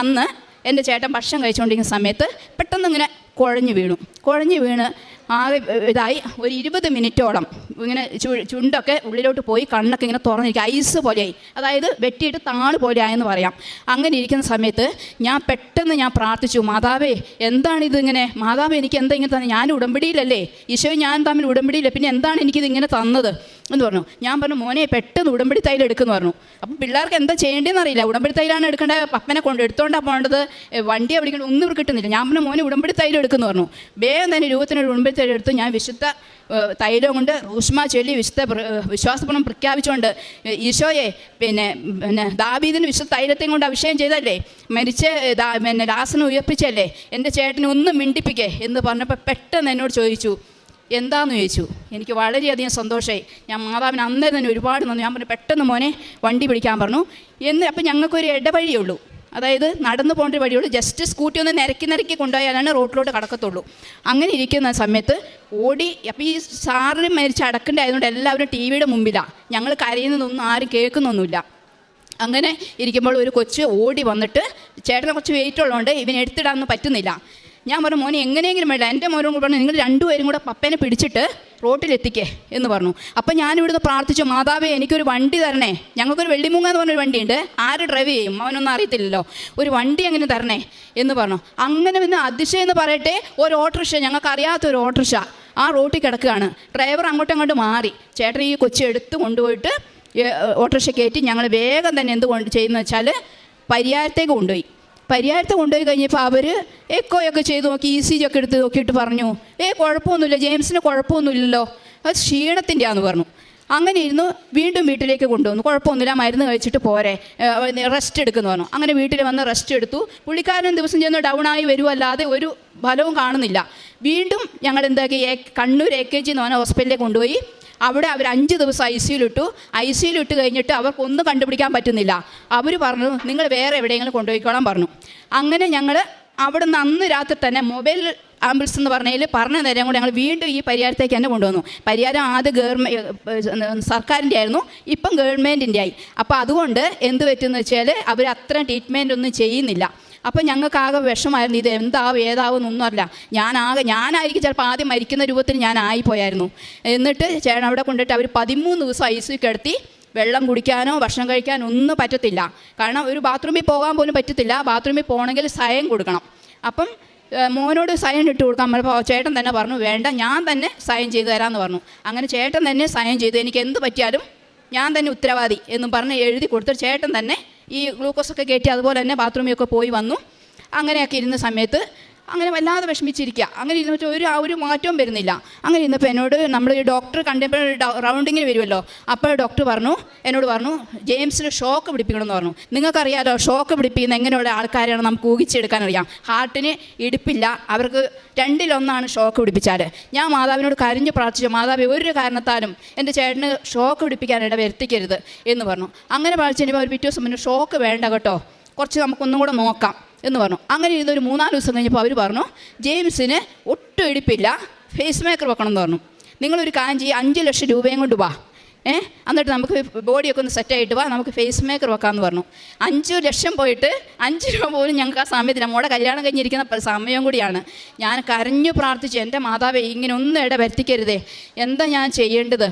A: അന്ന് എന്റെ ചേട്ടൻ ഭക്ഷണം കഴിച്ചുകൊണ്ടിരിക്കുന്ന സമയത്ത് പെട്ടെന്ന് ഇങ്ങനെ കുഴഞ്ഞു വീണു. കുഴഞ്ഞു വീണ് ആകെ ഇതായി. ഒരു ഇരുപത് മിനിറ്റോളം ഇങ്ങനെ ചുണ്ടൊക്കെ ഉള്ളിലോട്ട് പോയി കണ്ണൊക്കെ ഇങ്ങനെ തുറന്നിരിക്കുക. ഐസ് പോലെയായി. അതായത് വെട്ടിയിട്ട് താൾ പോലെ ആയെന്ന് പറയാം. അങ്ങനെ ഇരിക്കുന്ന സമയത്ത് ഞാൻ പെട്ടെന്ന് ഞാൻ പ്രാർത്ഥിച്ചു മാതാവേ എന്താണ് ഇങ്ങനെ? മാതാവ് എനിക്ക് എന്താ ഇങ്ങനെ തന്നെ ഞാൻ ഉടമ്പടിയിലല്ലേ. ഈശോ ഞാൻ തമ്മിൽ ഉടമ്പടിയില്ല. പിന്നെ എന്താണ് എനിക്കിത് ഇങ്ങനെ തന്നത്? എന്ന് പറഞ്ഞു. ഞാൻ പറഞ്ഞു മോനെ പെട്ടെന്ന് ഉടമ്പടി തൈലം എടുക്കുന്നു പറഞ്ഞു. അപ്പം പിള്ളേർക്ക് എന്താ ചെയ്യേണ്ടതെന്ന് അറിയില്ല. ഉടമ്പടി തൈലാണ് എടുക്കേണ്ടത്. പപ്പനെ കൊണ്ട് എടുത്തോണ്ടാണ് പോകേണ്ടത്. വണ്ടി അവിടെ ഒന്നും കിട്ടുന്നില്ല. ഞാൻ പറഞ്ഞു മോനെ ഉടമ്പടി തൈലം എടുക്കുന്നു പറഞ്ഞു. വേഗം തന്നെ രൂപത്തിനൊരു ഉടമ്പടി എടുത്ത് ഞാൻ വിശുദ്ധ തൈലം കൊണ്ട് ഊഷ്മ ചൊല്ലി വിശുദ്ധ വിശ്വാസപണം പ്രഖ്യാപിച്ചുകൊണ്ട് ഈശോയെ പിന്നെ പിന്നെ ദാബീദിന് വിശുദ്ധ തൈലത്തെയും കൊണ്ട് അഭിഷേകം ചെയ്തല്ലേ? മരിച്ച് പിന്നെ ലാസനെ ഉയർപ്പിച്ചല്ലേ? എന്റെ ചേട്ടനെ ഒന്നും മിണ്ടിപ്പിക്കേ എന്ന് പറഞ്ഞപ്പോൾ പെട്ടെന്ന് എന്നോട് ചോദിച്ചു എന്താന്ന്? ചോദിച്ചു. എനിക്ക് വളരെയധികം സന്തോഷമായി ഞാൻ മാതാവിന് അന്നേരം തന്നെ ഒരുപാട് നന്ദി. ഞാൻ പറഞ്ഞു പെട്ടെന്ന് മോനെ വണ്ടി പിടിക്കാൻ പറഞ്ഞു. എന്ന് അപ്പം ഞങ്ങൾക്കൊരു ഇടവഴിയേ ഉള്ളൂ. അതായത് നടന്നു പോകേണ്ട വഴിയുള്ളൂ. ജസ്റ്റ് സ്കൂട്ടി ഒന്ന് നിരക്കി നിരക്കി കൊണ്ടുപോയാലാണ് റോട്ടിലോട്ട് കടക്കത്തുള്ളൂ. അങ്ങനെ ഇരിക്കുന്ന സമയത്ത് ഓടി അപ്പോൾ ഈ സാറിന് മരിച്ച് അടക്കണ്ടായതുകൊണ്ട് എല്ലാവരും ടി വിയുടെ മുമ്പിലാണ് ഞങ്ങൾ കരയുന്നതൊന്നും ആരും കേൾക്കുന്നൊന്നുമില്ല. അങ്ങനെ ഇരിക്കുമ്പോൾ ഒരു കൊച്ച് ഓടി വന്നിട്ട് ചേട്ടനെ കുറച്ച് വെയിറ്റ് ഉള്ളതുകൊണ്ട് ഇവനെ എടുത്തിടാനൊന്നും പറ്റുന്നില്ല. ഞാൻ പറഞ്ഞു മോനെ എങ്ങനെയെങ്കിലും വേണ്ട. എന്റെ മോനും കൂടെ പറഞ്ഞു നിങ്ങൾ രണ്ടുപേരും കൂടെ പപ്പേനെ പിടിച്ചിട്ട് റോട്ടിലെത്തിക്കേ എന്ന് പറഞ്ഞു. അപ്പം ഞാൻ ഇവിടുന്ന് പ്രാർത്ഥിച്ചു മാതാവേ എനിക്കൊരു വണ്ടി തരണേ. ഞങ്ങൾക്കൊരു വെള്ളിമൂങ്ങ എന്ന് പറഞ്ഞൊരു വണ്ടിയുണ്ട്. ആര് ഡ്രൈവ് ചെയ്യും? അവനൊന്നും അറിയത്തില്ലല്ലോ. ഒരു വണ്ടി എങ്ങനെ തരണേ? എന്ന് പറഞ്ഞു. അങ്ങനെ പിന്നെ അതിശയം എന്ന് പറയട്ടെ ഒരു ഓട്ടോറിക്ഷ ഞങ്ങൾക്ക് അറിയാത്ത ഒരു ഓട്ടോറിക്ഷ ആ റോട്ടിൽ കിടക്കുകയാണ്. ഡ്രൈവർ അങ്ങോട്ടും അങ്ങോട്ട് മാറി. ചേട്ടൻ ഈ കൊച്ചി എടുത്ത് കൊണ്ടുപോയിട്ട് ഓട്ടോറിക്ഷ കയറ്റി ഞങ്ങൾ വേഗം തന്നെ എന്ത് കൊണ്ട് ചെയ്യുന്നത് വെച്ചാൽ പരിയാരത്തേക്ക് കൊണ്ടുപോയി. പരിയാരത്ത് കൊണ്ടുപോയി കഴിഞ്ഞപ്പോൾ അവർ എക്കോയൊക്കെ ചെയ്ത് നോക്കി ഇ സി ജി ഒക്കെ എടുത്ത് നോക്കിയിട്ട് പറഞ്ഞു ഏ കുഴപ്പമൊന്നുമില്ല ജെയിംസിന് കുഴപ്പമൊന്നുമില്ലല്ലോ. അത് ക്ഷീണത്തിന്റെ ആന്ന് പറഞ്ഞു. അങ്ങനെ ഇരുന്നു വീണ്ടും വീട്ടിലേക്ക് കൊണ്ടുവന്നു. കുഴപ്പമൊന്നുമില്ല മരുന്ന് കഴിച്ചിട്ട് പോരെ. റെസ്റ്റ് എടുക്കുന്നു പറഞ്ഞു. അങ്ങനെ വീട്ടിൽ വന്ന് റെസ്റ്റ് എടുത്തു. പുള്ളിക്കാരൻ ദിവസം ചെന്ന് ഡൗൺ ആയി വരുമല്ലാതെ ഒരു ഫലവും കാണുന്നില്ല. വീണ്ടും ഞങ്ങൾ എന്താക്കി കണ്ണൂർ എ കെ ജി എന്ന് പറഞ്ഞ ഹോസ്പിറ്റലിലേക്ക് കൊണ്ടുപോയി. അവിടെ അവർ അഞ്ച് ദിവസം ഐ സിയിലിട്ടു ഐ സിയിലിട്ട് കഴിഞ്ഞിട്ട് അവർക്കൊന്നും കണ്ടുപിടിക്കാൻ പറ്റുന്നില്ല. അവർ പറഞ്ഞു നിങ്ങൾ വേറെ എവിടെയെങ്കിലും കൊണ്ടുപോയിക്കോളാൻ പറഞ്ഞു. അങ്ങനെ ഞങ്ങൾ അവിടെ നിന്ന് അന്ന് രാത്രി തന്നെ മൊബൈൽ ആംബുലൻസ് എന്ന് പറഞ്ഞതിൽ പറഞ്ഞ നേരം കൂടെ ഞങ്ങൾ വീണ്ടും ഈ പരിഹാരത്തേക്ക് തന്നെ കൊണ്ടുവന്നു. പരിഹാരം ആദ്യം ഗവൺമെന്റ് സർക്കാരിന്റെ ആയിരുന്നു. ഇപ്പം ഗവൺമെന്റിന്റെ ആയി. അപ്പോൾ അതുകൊണ്ട് എന്ത് പറ്റുമെന്ന് വെച്ചാൽ അവർ അത്ര ട്രീറ്റ്മെന്റ് ഒന്നും ചെയ്യുന്നില്ല. അപ്പം ഞങ്ങൾക്കാകെ വിഷമായിരുന്നു. ഇത് എന്താവും ഏതാവും എന്നൊന്നുമല്ല ഞാനാകെ ഞാനായിരിക്കും ചിലപ്പോൾ ആദ്യം മരിക്കുന്ന രൂപത്തിൽ ഞാൻ ആയിപ്പോയായിരുന്നു. എന്നിട്ട് ചേട്ടൻ അവിടെ കൊണ്ടിട്ട് അവർ പതിമൂന്ന് ദിവസം ഐ സി കിടത്തി വെള്ളം കുടിക്കാനോ ഭക്ഷണം കഴിക്കാനോ ഒന്നും പറ്റത്തില്ല. കാരണം ഒരു ബാത്റൂമിൽ പോകാൻ പോലും പറ്റത്തില്ല. ബാത്റൂമിൽ പോകണമെങ്കിൽ സയം കൊടുക്കണം. അപ്പം മോനോട് സൈൻ ഇട്ട് കൊടുക്കാൻ പറഞ്ഞപ്പോൾ ചേട്ടൻ തന്നെ പറഞ്ഞു വേണ്ട ഞാൻ തന്നെ സൈൻ ചെയ്തു തരാമെന്ന് പറഞ്ഞു. അങ്ങനെ ചേട്ടൻ തന്നെ സൈൻ ചെയ്തു. എനിക്ക് എന്ത് പറ്റിയാലും ഞാൻ തന്നെ ഉത്തരവാദി എന്നും പറഞ്ഞ് എഴുതി കൊടുത്ത് ചേട്ടൻ തന്നെ ഈ ഗ്ലൂക്കോസൊക്കെ കയറ്റി അതുപോലെ തന്നെ ബാത്റൂമിൽ ഒക്കെ പോയി വന്നു. അങ്ങനെയൊക്കെ ഇരുന്ന സമയത്ത് അങ്ങനെ വല്ലാതെ വിഷമിച്ചിരിക്കുക. അങ്ങനെ ഇരുന്നിട്ട് ഒരു ആ ഒരു മാറ്റവും വരുന്നില്ല. അങ്ങനെ ഇരുന്നപ്പോൾ എന്നോട് നമ്മൾ ഈ ഡോക്ടർ കണ്ടപ്പോൾ റൗണ്ടിങ്ങിന് വരുമല്ലോ. അപ്പോൾ ഡോക്ടർ പറഞ്ഞു എന്നോട് പറഞ്ഞു ജെയിംസിന് ഷോക്ക് പിടിപ്പിക്കണമെന്ന് പറഞ്ഞു. നിങ്ങൾക്കറിയാലോ ഷോക്ക് പിടിപ്പിക്കുന്ന എങ്ങനെയുള്ള ആൾക്കാരെയാണ് നമുക്ക് ഊഹിച്ചെടുക്കാൻ അറിയാം. ഹാർട്ടിന് ഇടുപ്പില്ല. അവർക്ക് രണ്ടിലൊന്നാണ് ഷോക്ക് പിടിപ്പിച്ചാൽ ഞാൻ മാതാവിനോട് കരിഞ്ഞ് പ്രാർത്ഥിച്ചു. മാതാവ് ഒരു കാരണത്താലും എന്റെ ചേട്ടന് ഷോക്ക് പിടിപ്പിക്കാനിട വരുത്തിക്കരുത് എന്ന് പറഞ്ഞു. അങ്ങനെ പ്രാർത്ഥിച്ചപ്പോൾ അവർ പിറ്റേ ദിവസം ഷോക്ക് വേണ്ട കേട്ടോ. കുറച്ച് നമുക്കൊന്നും കൂടെ നോക്കാം. എന്ന് പറഞ്ഞു. അങ്ങനെ ഇരുന്ന് ഒരു മൂന്നാൽ ദിവസം കഴിഞ്ഞപ്പോൾ അവർ പറഞ്ഞു ജെയിംസിന് ഒട്ടും ഇടിപ്പില്ല ഫേസ് മേക്കർ വെക്കണം എന്ന് പറഞ്ഞു. നിങ്ങളൊരു കാര്യം ചെയ്യുക അഞ്ച് ലക്ഷം രൂപയും കൊണ്ട് വാ. ഏ? എന്നിട്ട് നമുക്ക് ബോഡിയൊക്കെ ഒന്ന് സെറ്റായിട്ട് വാ നമുക്ക് ഫേസ് മേക്കർ വെക്കാമെന്ന് പറഞ്ഞു. അഞ്ച് ലക്ഷം പോയിട്ട് അഞ്ച് രൂപ പോലും ഞങ്ങൾക്ക് ആ സമയത്ത് നമ്മുടെ കല്യാണം കഴിഞ്ഞിരിക്കുന്ന സമയം കൂടിയാണ്. ഞാൻ കരഞ്ഞു പ്രാർത്ഥിച്ചു എന്റെ മാതാവ് ഇങ്ങനെ ഒന്നും ഇട വരുത്തിക്കരുതേ എന്താ ഞാൻ ചെയ്യേണ്ടത്?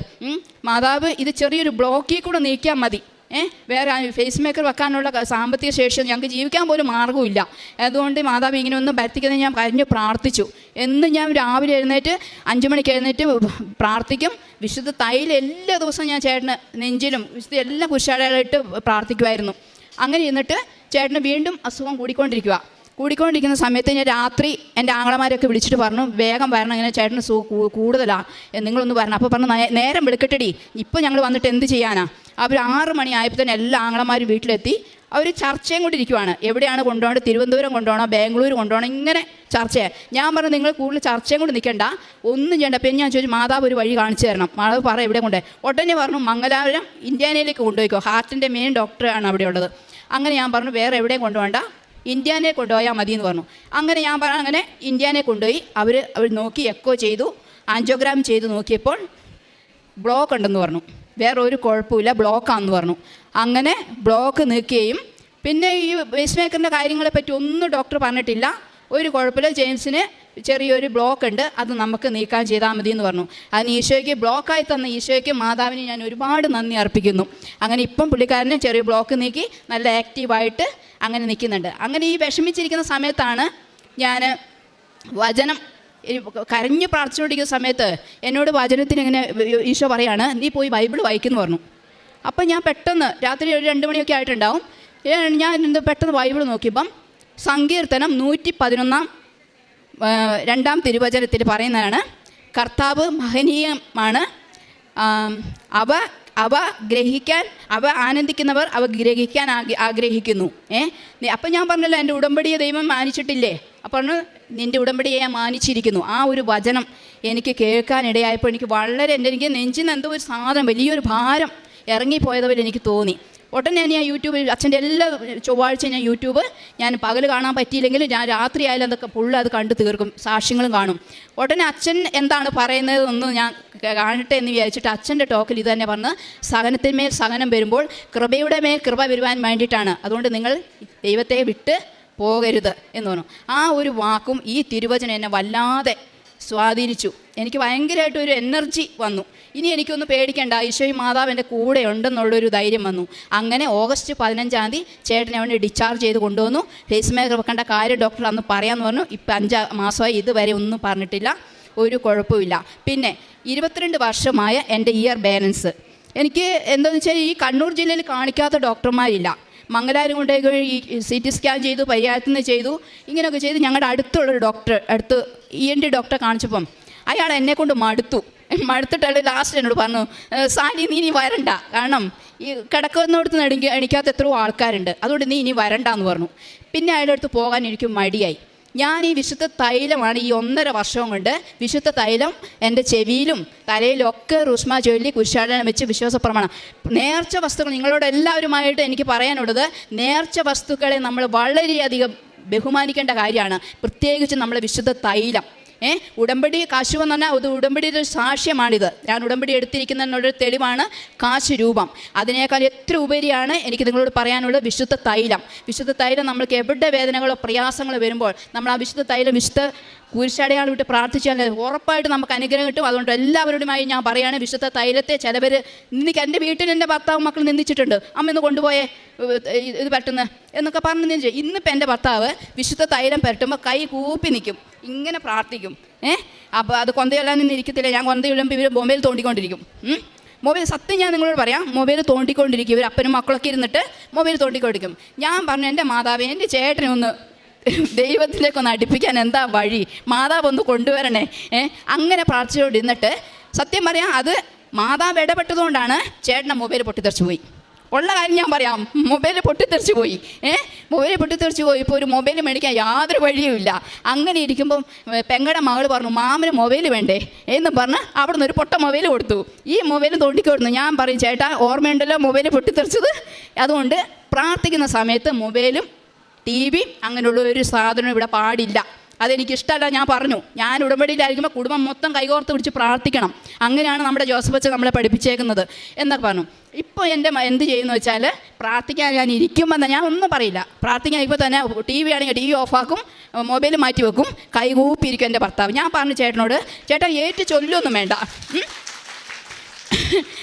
A: മാതാവ് ഇത് ചെറിയൊരു ബ്ലോക്കിൽ കൂടെ നീക്കിയാൽ മതി. ഏ? വേറെ ഫേസ് മേക്കർ വെക്കാനുള്ള സാമ്പത്തിക ശേഷി ഞങ്ങൾക്ക് ജീവിക്കാൻ പോലും മാർഗമില്ല അതുകൊണ്ട് മാതാവ് ഇങ്ങനെ ഒന്ന് വരുത്തിക്കുന്നത് ഞാൻ കരഞ്ഞു പ്രാർത്ഥിച്ചു. എന്ന് ഞാൻ രാവിലെ എഴുന്നേറ്റ് അഞ്ചു മണിക്ക് എഴുന്നേറ്റ് പ്രാർത്ഥിക്കും. വിശുദ്ധ തൈല എല്ലാ ദിവസവും ഞാൻ ചേട്ടന് നെഞ്ചിലും വിശുദ്ധ എല്ലാ കുശാലയായിട്ട് പ്രാർത്ഥിക്കുമായിരുന്നു. അങ്ങനെ ഇരുന്നിട്ട് ചേട്ടന് വീണ്ടും അസുഖം കൂടിക്കൊണ്ടിരിക്കുക കൂടിക്കൊണ്ടിരിക്കുന്ന സമയത്ത് ഞാൻ രാത്രി എന്റെ ആങ്ങളമാരെയൊക്കെ വിളിച്ചിട്ട് പറഞ്ഞു വേഗം വരണം ഇങ്ങനെ ചേട്ടന് സു കൂടുതലാണ് നിങ്ങളൊന്ന് പറഞ്ഞു അപ്പോൾ പറഞ്ഞു നേരം വിളിക്കട്ടെടി. ഇപ്പോൾ ഞങ്ങൾ വന്നിട്ട് എന്ത് ചെയ്യാനാ? അവർ ആറ് മണി ആയപ്പോൾ തന്നെ എല്ലാ ആങ്ങളമാരും വീട്ടിലെത്തി. അവർ ചർച്ചയും കൊണ്ടിരിക്കുവാണ് എവിടെയാണ് കൊണ്ടുപോകേണ്ടത് തിരുവനന്തപുരം കൊണ്ടുപോകണം? ബാംഗ്ലൂർ കൊണ്ടുപോകണം? ഇങ്ങനെ ചർച്ചയാണ് ഞാൻ പറഞ്ഞു നിങ്ങൾ കൂടുതൽ ചർച്ചയും കൊണ്ട് നിൽക്കണ്ട. ഒന്നും ചെയ്യണ്ട. പിന്നെ ഞാൻ ചോദിച്ചു മാതാവ് ഒരു വഴി കാണിച്ചു തരണം. മാതാവ് പറ എവിടെ കൊണ്ടേ? ഉടനെ പറഞ്ഞു മംഗലാപുരം ഇന്ത്യാനയിലേക്ക് കൊണ്ടുപോയിക്കോ. ഹാർട്ടിന്റെ മെയിൻ ഡോക്ടറാണ് അവിടെ ഉള്ളത്. അങ്ങനെ ഞാൻ പറഞ്ഞു വേറെ എവിടെയും കൊണ്ടുപോകണ്ട. ഇന്ത്യാനെ കൊണ്ടുപോയാൽ മതി എന്ന് പറഞ്ഞു. അങ്ങനെ ഞാൻ പറഞ്ഞു അങ്ങനെ ഇന്ത്യാനെ കൊണ്ടുപോയി. അവർ അവർ നോക്കി എക്കോ ചെയ്തു ആൻജിയോഗ്രാം ചെയ്ത് നോക്കിയപ്പോൾ ബ്ലോക്ക് ഉണ്ടെന്ന് പറഞ്ഞു. വേറെ ഒരു കുഴപ്പമില്ല ബ്ലോക്കാന്ന് പറഞ്ഞു. അങ്ങനെ ബ്ലോക്ക് നീക്കുകയും പിന്നെ ഈ വേസ്റ്റ് മേക്കറിന്റെ കാര്യങ്ങളെപ്പറ്റി ഒന്നും ഡോക്ടർ പറഞ്ഞിട്ടില്ല. ഒരു കുഴപ്പമില്ല ജെയിംസിന് ചെറിയൊരു ബ്ലോക്ക് ഉണ്ട് അത് നമുക്ക് നീക്കാൻ ചെയ്താൽ മതി എന്ന് പറഞ്ഞു. അതിന് ഈശോയ്ക്ക് ബ്ലോക്കായി തന്ന ഈശോയ്ക്ക് മാതാവിന് ഞാൻ ഒരുപാട് നന്ദി അർപ്പിക്കുന്നു. അങ്ങനെ ഇപ്പം പുള്ളിക്കാരന് ചെറിയ ബ്ലോക്ക് നീക്കി നല്ല ആക്റ്റീവായിട്ട് അങ്ങനെ നിൽക്കുന്നുണ്ട്. അങ്ങനെ ഈ വിഷമിച്ചിരിക്കുന്ന സമയത്താണ് ഞാൻ വചനം കരഞ്ഞു പ്രാർത്ഥിച്ചുകൊണ്ടിരിക്കുന്ന സമയത്ത് എന്നോട് വചനത്തിന് ഇങ്ങനെ ഈശോ പറയാണ് നീ പോയി ബൈബിൾ വായിക്കുന്നു പറഞ്ഞു. അപ്പം ഞാൻ പെട്ടെന്ന് രാത്രി ഒരു രണ്ട് മണിയൊക്കെ ആയിട്ടുണ്ടാവും. ഞാൻ എന്ത് പെട്ടെന്ന് ബൈബിൾ നോക്കിയപ്പം സങ്കീർത്തനം നൂറ്റി പതിനൊന്നാം രണ്ടാം തിരുവചനത്തിൽ പറയുന്നതാണ് കർത്താവ് മഹനീയമാണ്. അവ അവ ഗ്രഹിക്കാൻ അവ ആനന്ദിക്കുന്നവർ അവ ഗ്രഹിക്കാൻ ആഗ്രഹിക്കുന്നു. ഏ അപ്പം ഞാൻ പറഞ്ഞല്ലോ എന്റെ ഉടമ്പടിയെ ദൈവം മാനിച്ചിട്ടില്ലേ? അപ്പോൾ നിന്റെ ഉടമ്പടിയെ ഞാൻ മാനിച്ചിരിക്കുന്നു. ആ ഒരു വചനം എനിക്ക് കേൾക്കാനിടയായപ്പോൾ എനിക്ക് വളരെ എന്റെ എനിക്ക് നെഞ്ചിൽ നിന്ന് എന്തോ ഒരു സാധനം വലിയൊരു ഭാരം ഇറങ്ങിപ്പോയതുപോലെ എനിക്ക് തോന്നി. ഉടനെ ഞാൻ യൂട്യൂബിൽ അച്ഛന്റെ എല്ലാ ചൊവ്വാഴ്ച ഞാൻ യൂട്യൂബ് ഞാൻ പകൽ കാണാൻ പറ്റിയില്ലെങ്കിലും ഞാൻ രാത്രി ആയാലും അതൊക്കെ പുള്ള അത് കണ്ടു തീർക്കും സാക്ഷ്യങ്ങളും കാണും. ഉടനെ അച്ഛൻ എന്താണ് പറയുന്നത് എന്ന് ഞാൻ കാണട്ടെ എന്ന് വിചാരിച്ചിട്ട് അച്ഛന്റെ ടോക്കിൽ ഇത് തന്നെ പറഞ്ഞ് സഹനത്തിന്മേൽ സഹനം വരുമ്പോൾ കൃപയുടെ മേൽ കൃപ വരുവാൻ വേണ്ടിയിട്ടാണ്. അതുകൊണ്ട് നിങ്ങൾ ദൈവത്തെ വിട്ട് പോകരുത് എന്ന് പറഞ്ഞു. ആ ഒരു വാക്കും ഈ തിരുവചനം എന്നെ വല്ലാതെ സ്വാധീനിച്ചു. എനിക്ക് ഭയങ്കരമായിട്ട് ഒരു എനർജി വന്നു. ഇനി എനിക്കൊന്ന് പേടിക്കേണ്ട. ഈശോയും മാതാവ് എന്റെ കൂടെ ഉണ്ടെന്നുള്ളൊരു ധൈര്യം വന്നു. അങ്ങനെ ഓഗസ്റ്റ് പതിനഞ്ചാം തീയതി ചേട്ടനെ അവനെ ഡിസ്ചാർജ് ചെയ്ത് കൊണ്ടുവന്നു. ഫേസ് മേക്കർ വെക്കേണ്ട കാര്യം ഡോക്ടർ അന്ന് പറയാമെന്ന് പറഞ്ഞു. ഇപ്പം അഞ്ചാ മാസമായി ഇതുവരെ ഒന്നും പറഞ്ഞിട്ടില്ല. ഒരു കുഴപ്പമില്ല പിന്നെ ഇരുപത്തിരണ്ട് വർഷമായ എന്റെ ഇയർ ബാലൻസ് എനിക്ക് എന്താണെന്ന് വെച്ചാൽ ഈ കണ്ണൂർ ജില്ലയിൽ കാണിക്കാത്ത ഡോക്ടർമാരില്ല മംഗലാരം കൊണ്ടേ ഈ സി ടി സ്കാൻ ചെയ്തു പരിഹാരത്തിന് ചെയ്തു ഇങ്ങനെയൊക്കെ ചെയ്ത് ഞങ്ങളുടെ അടുത്തുള്ളൊരു ഡോക്ടർ അടുത്ത് ഇ എൻ ഡോക്ടറെ കാണിച്ചപ്പം അയാൾ എന്നെ കൊണ്ട് മടുത്തു. മടുത്തിട്ട് അയാൾ ലാസ്റ്റ് എന്നോട് പറഞ്ഞു "ഏഹ് സാനി നീ ഇനി വരണ്ട. കാരണം ഈ കിടക്കുന്നിടത്ത് നിന്ന് എണിക്ക എണിക്കാത്ത എത്രയോ ആൾക്കാരുണ്ട്. അതുകൊണ്ട് നീ ഇനി വരണ്ട എന്ന് പറഞ്ഞു. പിന്നെ അയാളുടെ അടുത്ത് പോകാൻ എനിക്ക് മടിയായി. ഞാൻ ഈ വിശുദ്ധ തൈലമാണ് ഈ ഒന്നര വർഷം കൊണ്ട് വിശുദ്ധ തൈലം എന്റെ ചെവിയിലും തലയിലും ഒക്കെ റുഷ്മ ചൊല്ലി കുശാടനം വെച്ച് വിശ്വാസ പ്രമാണം നേർച്ച വസ്തുക്കൾ നിങ്ങളോട് എല്ലാവരുമായിട്ട് എനിക്ക് പറയാനുള്ളത് നേർച്ച വസ്തുക്കളെ നമ്മൾ വളരെയധികം ബഹുമാനിക്കേണ്ട കാര്യമാണ്. പ്രത്യേകിച്ച് നമ്മളെ വിശുദ്ധ തൈലം. ഏ? ഉടമ്പടി കാശു എന്ന് പറഞ്ഞാൽ അത് ഉടമ്പടിയുടെ ഒരു സാക്ഷ്യമാണിത്. ഞാൻ ഉടമ്പടി എടുത്തിരിക്കുന്നതിനൊരു തെളിവാണ് കാശ് രൂപം. അതിനേക്കാൾ എത്ര ഉപരിയാണ് എനിക്ക് നിങ്ങളോട് പറയാനുള്ളത്? വിശുദ്ധ തൈലം. വിശുദ്ധ തൈലം നമ്മൾക്ക് എവിടെ വേദനകളോ പ്രയാസങ്ങളോ വരുമ്പോൾ നമ്മൾ ആ വിശുദ്ധ തൈലം വിശുദ്ധ കുരിശടയാൾ വിട്ട് പ്രാർത്ഥിച്ചാൽ ഉറപ്പായിട്ട് നമുക്ക് അനുഗ്രഹം കിട്ടും. അതുകൊണ്ട് എല്ലാവരോടുമായി ഞാൻ പറയുകയാണ് വിശുദ്ധ തൈലത്തെ ചിലവർ ഇന്നിക്ക് എന്റെ വീട്ടിൽ എന്റെ ഭർത്താവ് മക്കൾ നിന്ദിച്ചിട്ടുണ്ട്. അമ്മ ഇന്ന് കൊണ്ടുപോയേ ഇത് പറ്റുന്ന എന്നൊക്കെ പറഞ്ഞ് നിന്നിച്ചു ഇന്നിപ്പോൾ എന്റെ ഭർത്താവ് വിശുദ്ധ തൈലം പരട്ടുമ്പോൾ കൈ കൂപ്പി നിൽക്കും ഇങ്ങനെ പ്രാർത്ഥിക്കും. ഏ? അപ്പോൾ അത് കൊന്തയെല്ലാം നിന്ന് ഇരിക്കത്തില്ല. ഞാൻ കൊന്തയിടുമ്പോൾ ഇവർ മൊബൈൽ തോണ്ടിക്കൊണ്ടിരിക്കും. മൊബൈൽ സത്യം ഞാൻ നിങ്ങളോട് പറയാം. മൊബൈൽ തോണ്ടിക്കൊണ്ടിരിക്കും. ഇവർ അപ്പനും മക്കളൊക്കെ ഇരുന്നിട്ട് മൊബൈൽ തോണ്ടിക്കൊണ്ടിരിക്കും ഞാൻ പറഞ്ഞു എന്റെ മാതാവ് എന്റെ ചേട്ടനെ ഒന്ന് ദൈവത്തിലേക്കൊന്ന് അടുപ്പിക്കാൻ എന്താ വഴി? മാതാവ് ഒന്ന് കൊണ്ടുവരണേ. ഏ? അങ്ങനെ പ്രാർത്ഥിച്ചുകൊണ്ടിരുന്നിട്ട് സത്യം പറയാം അത് മാതാവ് ഇടപെട്ടതുകൊണ്ടാണ് ചേട്ടന്റെ മൊബൈൽ പൊട്ടിത്തെറിച്ച് പോയി. ഉള്ള കാര്യം ഞാൻ പറയാം. മൊബൈൽ പൊട്ടിത്തെറിച്ച് പോയി. ഏ? മൊബൈൽ പൊട്ടിത്തെറിച്ച് പോയി. ഇപ്പോൾ ഒരു മൊബൈൽ മേടിക്കാൻ യാതൊരു വഴിയുമില്ല അങ്ങനെ ഇരിക്കുമ്പം പെങ്ങളുടെ മകൾ പറഞ്ഞു മാമന് മൊബൈൽ വേണ്ടേ? എന്ന് പറഞ്ഞ് അവിടെ നിന്ന് ഒരു പൊട്ട മൊബൈൽ കൊടുത്തു. ഈ മൊബൈൽ തോണ്ടിക്കൊടുന്നു ഞാൻ പറയും ചേട്ടാ ഓർമ്മയുണ്ടല്ലോ മൊബൈൽ പൊട്ടിത്തെറിച്ചത്? അതുകൊണ്ട് പ്രാർത്ഥിക്കുന്ന സമയത്ത് മൊബൈലും ടി വി അങ്ങനെയുള്ള ഒരു സാധനം ഇവിടെ പാടില്ല. അതെനിക്ക് ഇഷ്ടമല്ല ഞാൻ പറഞ്ഞു. ഞാൻ ഉടമ്പടിയിലായിരിക്കുമ്പോൾ കുടുംബം മൊത്തം കൈകോർത്ത് പിടിച്ച് പ്രാർത്ഥിക്കണം. അങ്ങനെയാണ് നമ്മുടെ ജോസഫ് അച്ഛൻ നമ്മളെ പഠിപ്പിച്ചേക്കുന്നത്. എന്നൊക്കെ പറഞ്ഞു. ഇപ്പോൾ എന്റെ എന്ത് ചെയ്യുന്നു വെച്ചാൽ പ്രാർത്ഥിക്കാൻ ഞാൻ ഇരിക്കുമ്പോൾ തന്നെ ഞാൻ ഒന്നും പറയില്ല. പ്രാർത്ഥിക്കാൻ ഇപ്പോൾ തന്നെ ടി വി ആണെങ്കിൽ ടി വി ഓഫാക്കും മൊബൈൽ മാറ്റി വെക്കും കൈകൂപ്പിയിരിക്കും എന്റെ ഭർത്താവ്. ഞാൻ പറഞ്ഞു ചേട്ടനോട് ചേട്ടൻ ഏറ്റു ചൊല്ലൊന്നും വേണ്ട?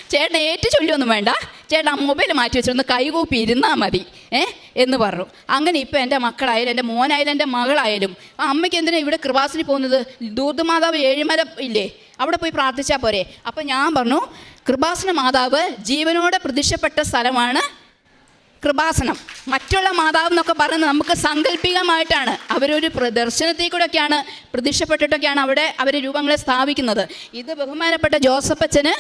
A: ചേട്ടൻ ഏറ്റു ചൊല്ലിയൊന്നും വേണ്ട. ചേട്ടൻ ആ മൊബൈൽ മാറ്റി വെച്ചൊന്ന് കൈകൂപ്പി ഇരുന്നാൽ മതി. ഏ? എന്ന് പറഞ്ഞു. അങ്ങനെ ഇപ്പോൾ എന്റെ മക്കളായാലും എന്റെ മോനായാലും എന്റെ മകളായാലും അമ്മയ്ക്ക് എന്തിനാണ് ഇവിടെ കൃപാസനി പോകുന്നത്? ദൂർദമാതാവ് ഏഴിമല ഇല്ലേ? അവിടെ പോയി പ്രാർത്ഥിച്ചാൽ പോരെ. അപ്പം ഞാൻ പറഞ്ഞു കൃപാസന മാതാവ് ജീവനോടെ പ്രത്യക്ഷപ്പെട്ട സ്ഥലമാണ് കൃപാസനം. മറ്റുള്ള മാതാവ് എന്നൊക്കെ പറയുന്നത് നമുക്ക് സാങ്കല്പികമായിട്ടാണ്. അവരൊരു പ്രദർശനത്തിൽ കൂടെയൊക്കെയാണ് പ്രതീക്ഷപ്പെട്ടിട്ടൊക്കെയാണ് അവിടെ അവർ രൂപങ്ങളെ സ്ഥാപിക്കുന്നത്. ഇത് ബഹുമാനപ്പെട്ട ജോസഫ് അച്ഛന്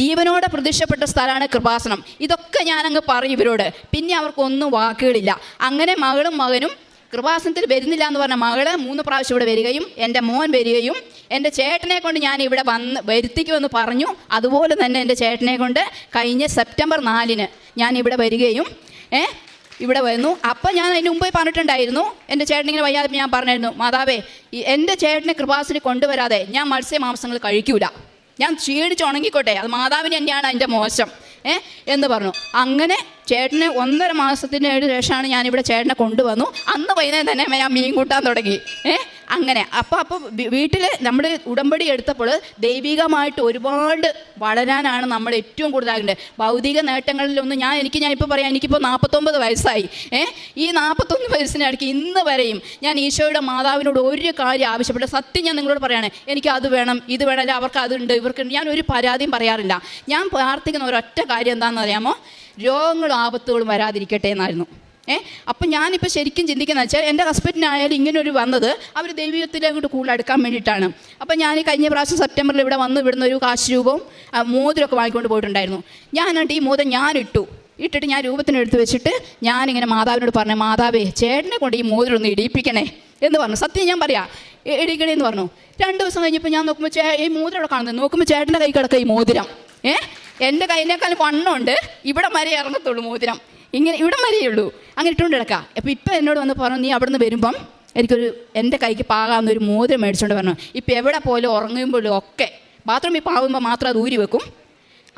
A: ജീവനോടെ പ്രതീക്ഷപ്പെട്ട സ്ഥലമാണ് കൃപാസനം. ഇതൊക്കെ ഞാനങ്ങ് പറഞ്ഞു ഇവരോട്. പിന്നെ അവർക്കൊന്നും വാക്കുകളില്ല. അങ്ങനെ മകളും മകനും കൃപാസനത്തിൽ വരുന്നില്ല എന്ന് പറഞ്ഞ മകൾ മൂന്ന് പ്രാവശ്യം ഇവിടെ വരികയും എന്റെ മോൻ വരികയും എന്റെ ചേട്ടനെ കൊണ്ട് ഞാൻ ഇവിടെ വന്ന് വരുത്തിക്കുമെന്ന് പറഞ്ഞു. അതുപോലെ തന്നെ എന്റെ ചേട്ടനെ കൊണ്ട് കഴിഞ്ഞ സെപ്റ്റംബർ നാലിന് ഞാൻ ഇവിടെ വരികയും ഏ ഇവിടെ വരുന്നു അപ്പം ഞാൻ അതിന് മുമ്പേ പറഞ്ഞിട്ടുണ്ടായിരുന്നു. എന്റെ ചേട്ടനിങ്ങനെ വയ്യാതെ ഞാൻ പറഞ്ഞായിരുന്നു മാതാവേ എന്റെ ചേട്ടനെ കൃപാസനി കൊണ്ടുവരാതെ ഞാൻ മത്സ്യമാംസങ്ങൾ കഴിക്കൂല. ഞാൻ ക്ഷീണിച്ച് ഉണങ്ങിക്കോട്ടെ അത് മാതാവിന് തന്നെയാണ് അതിന്റെ മോശം ഏ? എന്ന് പറഞ്ഞു. അങ്ങനെ ചേട്ടനെ ഒന്നര മാസത്തിന്റെ ശേഷമാണ് ഞാനിവിടെ ചേട്ടനെ കൊണ്ടുവന്നു. അന്ന് വൈകുന്നേരം തന്നെ ഞാൻ മീൻ കൂട്ടാൻ തുടങ്ങി ഏ? അങ്ങനെ. അപ്പോൾ അപ്പോൾ വീട്ടിൽ നമ്മൾ ഉടമ്പടി എടുത്തപ്പോൾ ദൈവികമായിട്ട് ഒരുപാട് വളരാനാണ് നമ്മൾ ഏറ്റവും കൂടുതൽ കൂടുതലാകേണ്ടത്. ഭൗതിക നേട്ടങ്ങളിലൊന്നും ഞാൻ എനിക്ക് ഞാൻ ഞാനിപ്പോൾ പറയാം എനിക്കിപ്പോൾ നാൽപ്പത്തൊമ്പത് വയസ്സായി. ഏ? ഈ നാൽപ്പത്തൊന്ന് വയസ്സിനിടയ്ക്ക് ഇന്ന് വരെയും ഞാൻ ഈശോയുടെ മാതാവിനോട് ഒരു കാര്യം ആവശ്യപ്പെട്ട സത്യം ഞാൻ നിങ്ങളോട് പറയാണ്. എനിക്ക് അത് വേണം ഇത് വേണം അല്ല അവർക്ക് അതുണ്ട് ഇവർക്ക് ഞാൻ ഒരു പരാതിയും പറയാറില്ല. ഞാൻ പ്രാർത്ഥിക്കുന്ന ഒരൊറ്റ കാര്യം എന്താണെന്ന് അറിയാമോ? രോഗങ്ങളും ആപത്തുകളും വരാതിരിക്കട്ടെ എന്നായിരുന്നു. ഏ? അപ്പം ഞാനിപ്പോൾ ശരിക്കും ചിന്തിക്കുന്ന വെച്ചാൽ എന്റെ ഹസ്ബൻഡിനായാലും ഇങ്ങനെ ഒരു വന്നത് അവർ ദൈവത്തിലേക്ക് കൂടുതൽ അടുക്കാൻ വേണ്ടിയിട്ടാണ്. അപ്പം ഞാൻ കഴിഞ്ഞ പ്രാവശ്യം സെപ്റ്റംബറിൽ ഇവിടെ വന്ന് ഇവിടുന്ന് ഒരു കാശ് രൂപവും മോതിരമൊക്കെ വാങ്ങിക്കൊണ്ട് പോയിട്ടുണ്ടായിരുന്നു. ഞാനാണ്ട് ഈ മോതിരം ഞാൻ ഇട്ടു ഇട്ടിട്ട് ഞാൻ രൂപത്തിനെടുത്ത് വെച്ചിട്ട് ഞാനിങ്ങനെ മാതാവിനോട് പറഞ്ഞു മാതാവേ ചേട്ടനെ കൊണ്ട് ഈ മോതിരം ഒന്ന് ഇടിയിപ്പിക്കണേ എന്ന് പറഞ്ഞു. സത്യം ഞാൻ പറയാം. "ഇ- ഇടിക്കണേ എന്ന് പറഞ്ഞു. രണ്ട് ദിവസം കഴിഞ്ഞപ്പോൾ ഞാൻ നോക്കുമ്പോൾ ചേ ഈ മോതിരം അവിടെ കാണുന്നത് നോക്കുമ്പോൾ ചേട്ടന്റെ കൈ കിടക്കുക ഈ മോതിരം. ഏ? എന്റെ കയ്യിനേക്കാൾ വണ്ണമുണ്ട്. ഇവിടെ വരെ ഇറങ്ങത്തുള്ളൂ മോതിരം. ഇങ്ങനെ ഇവിടം വരെയേ ഉള്ളൂ. അങ്ങനെ ഇട്ടുകൊണ്ട് കിടക്കാം അപ്പോൾ ഇപ്പം എന്നോട് വന്ന് പറഞ്ഞു നീ അവിടെ നിന്ന് വരുമ്പം എനിക്കൊരു എന്റെ കൈക്ക് പാകാവുന്ന ഒരു മോതിരം മേടിച്ചുകൊണ്ട് പറഞ്ഞു ഇപ്പം എവിടെ പോലും ഉറങ്ങുമ്പോഴും ഒക്കെ ബാത്റൂമിൽ പാകുമ്പോൾ മാത്രം അത് ഊരി വെക്കും.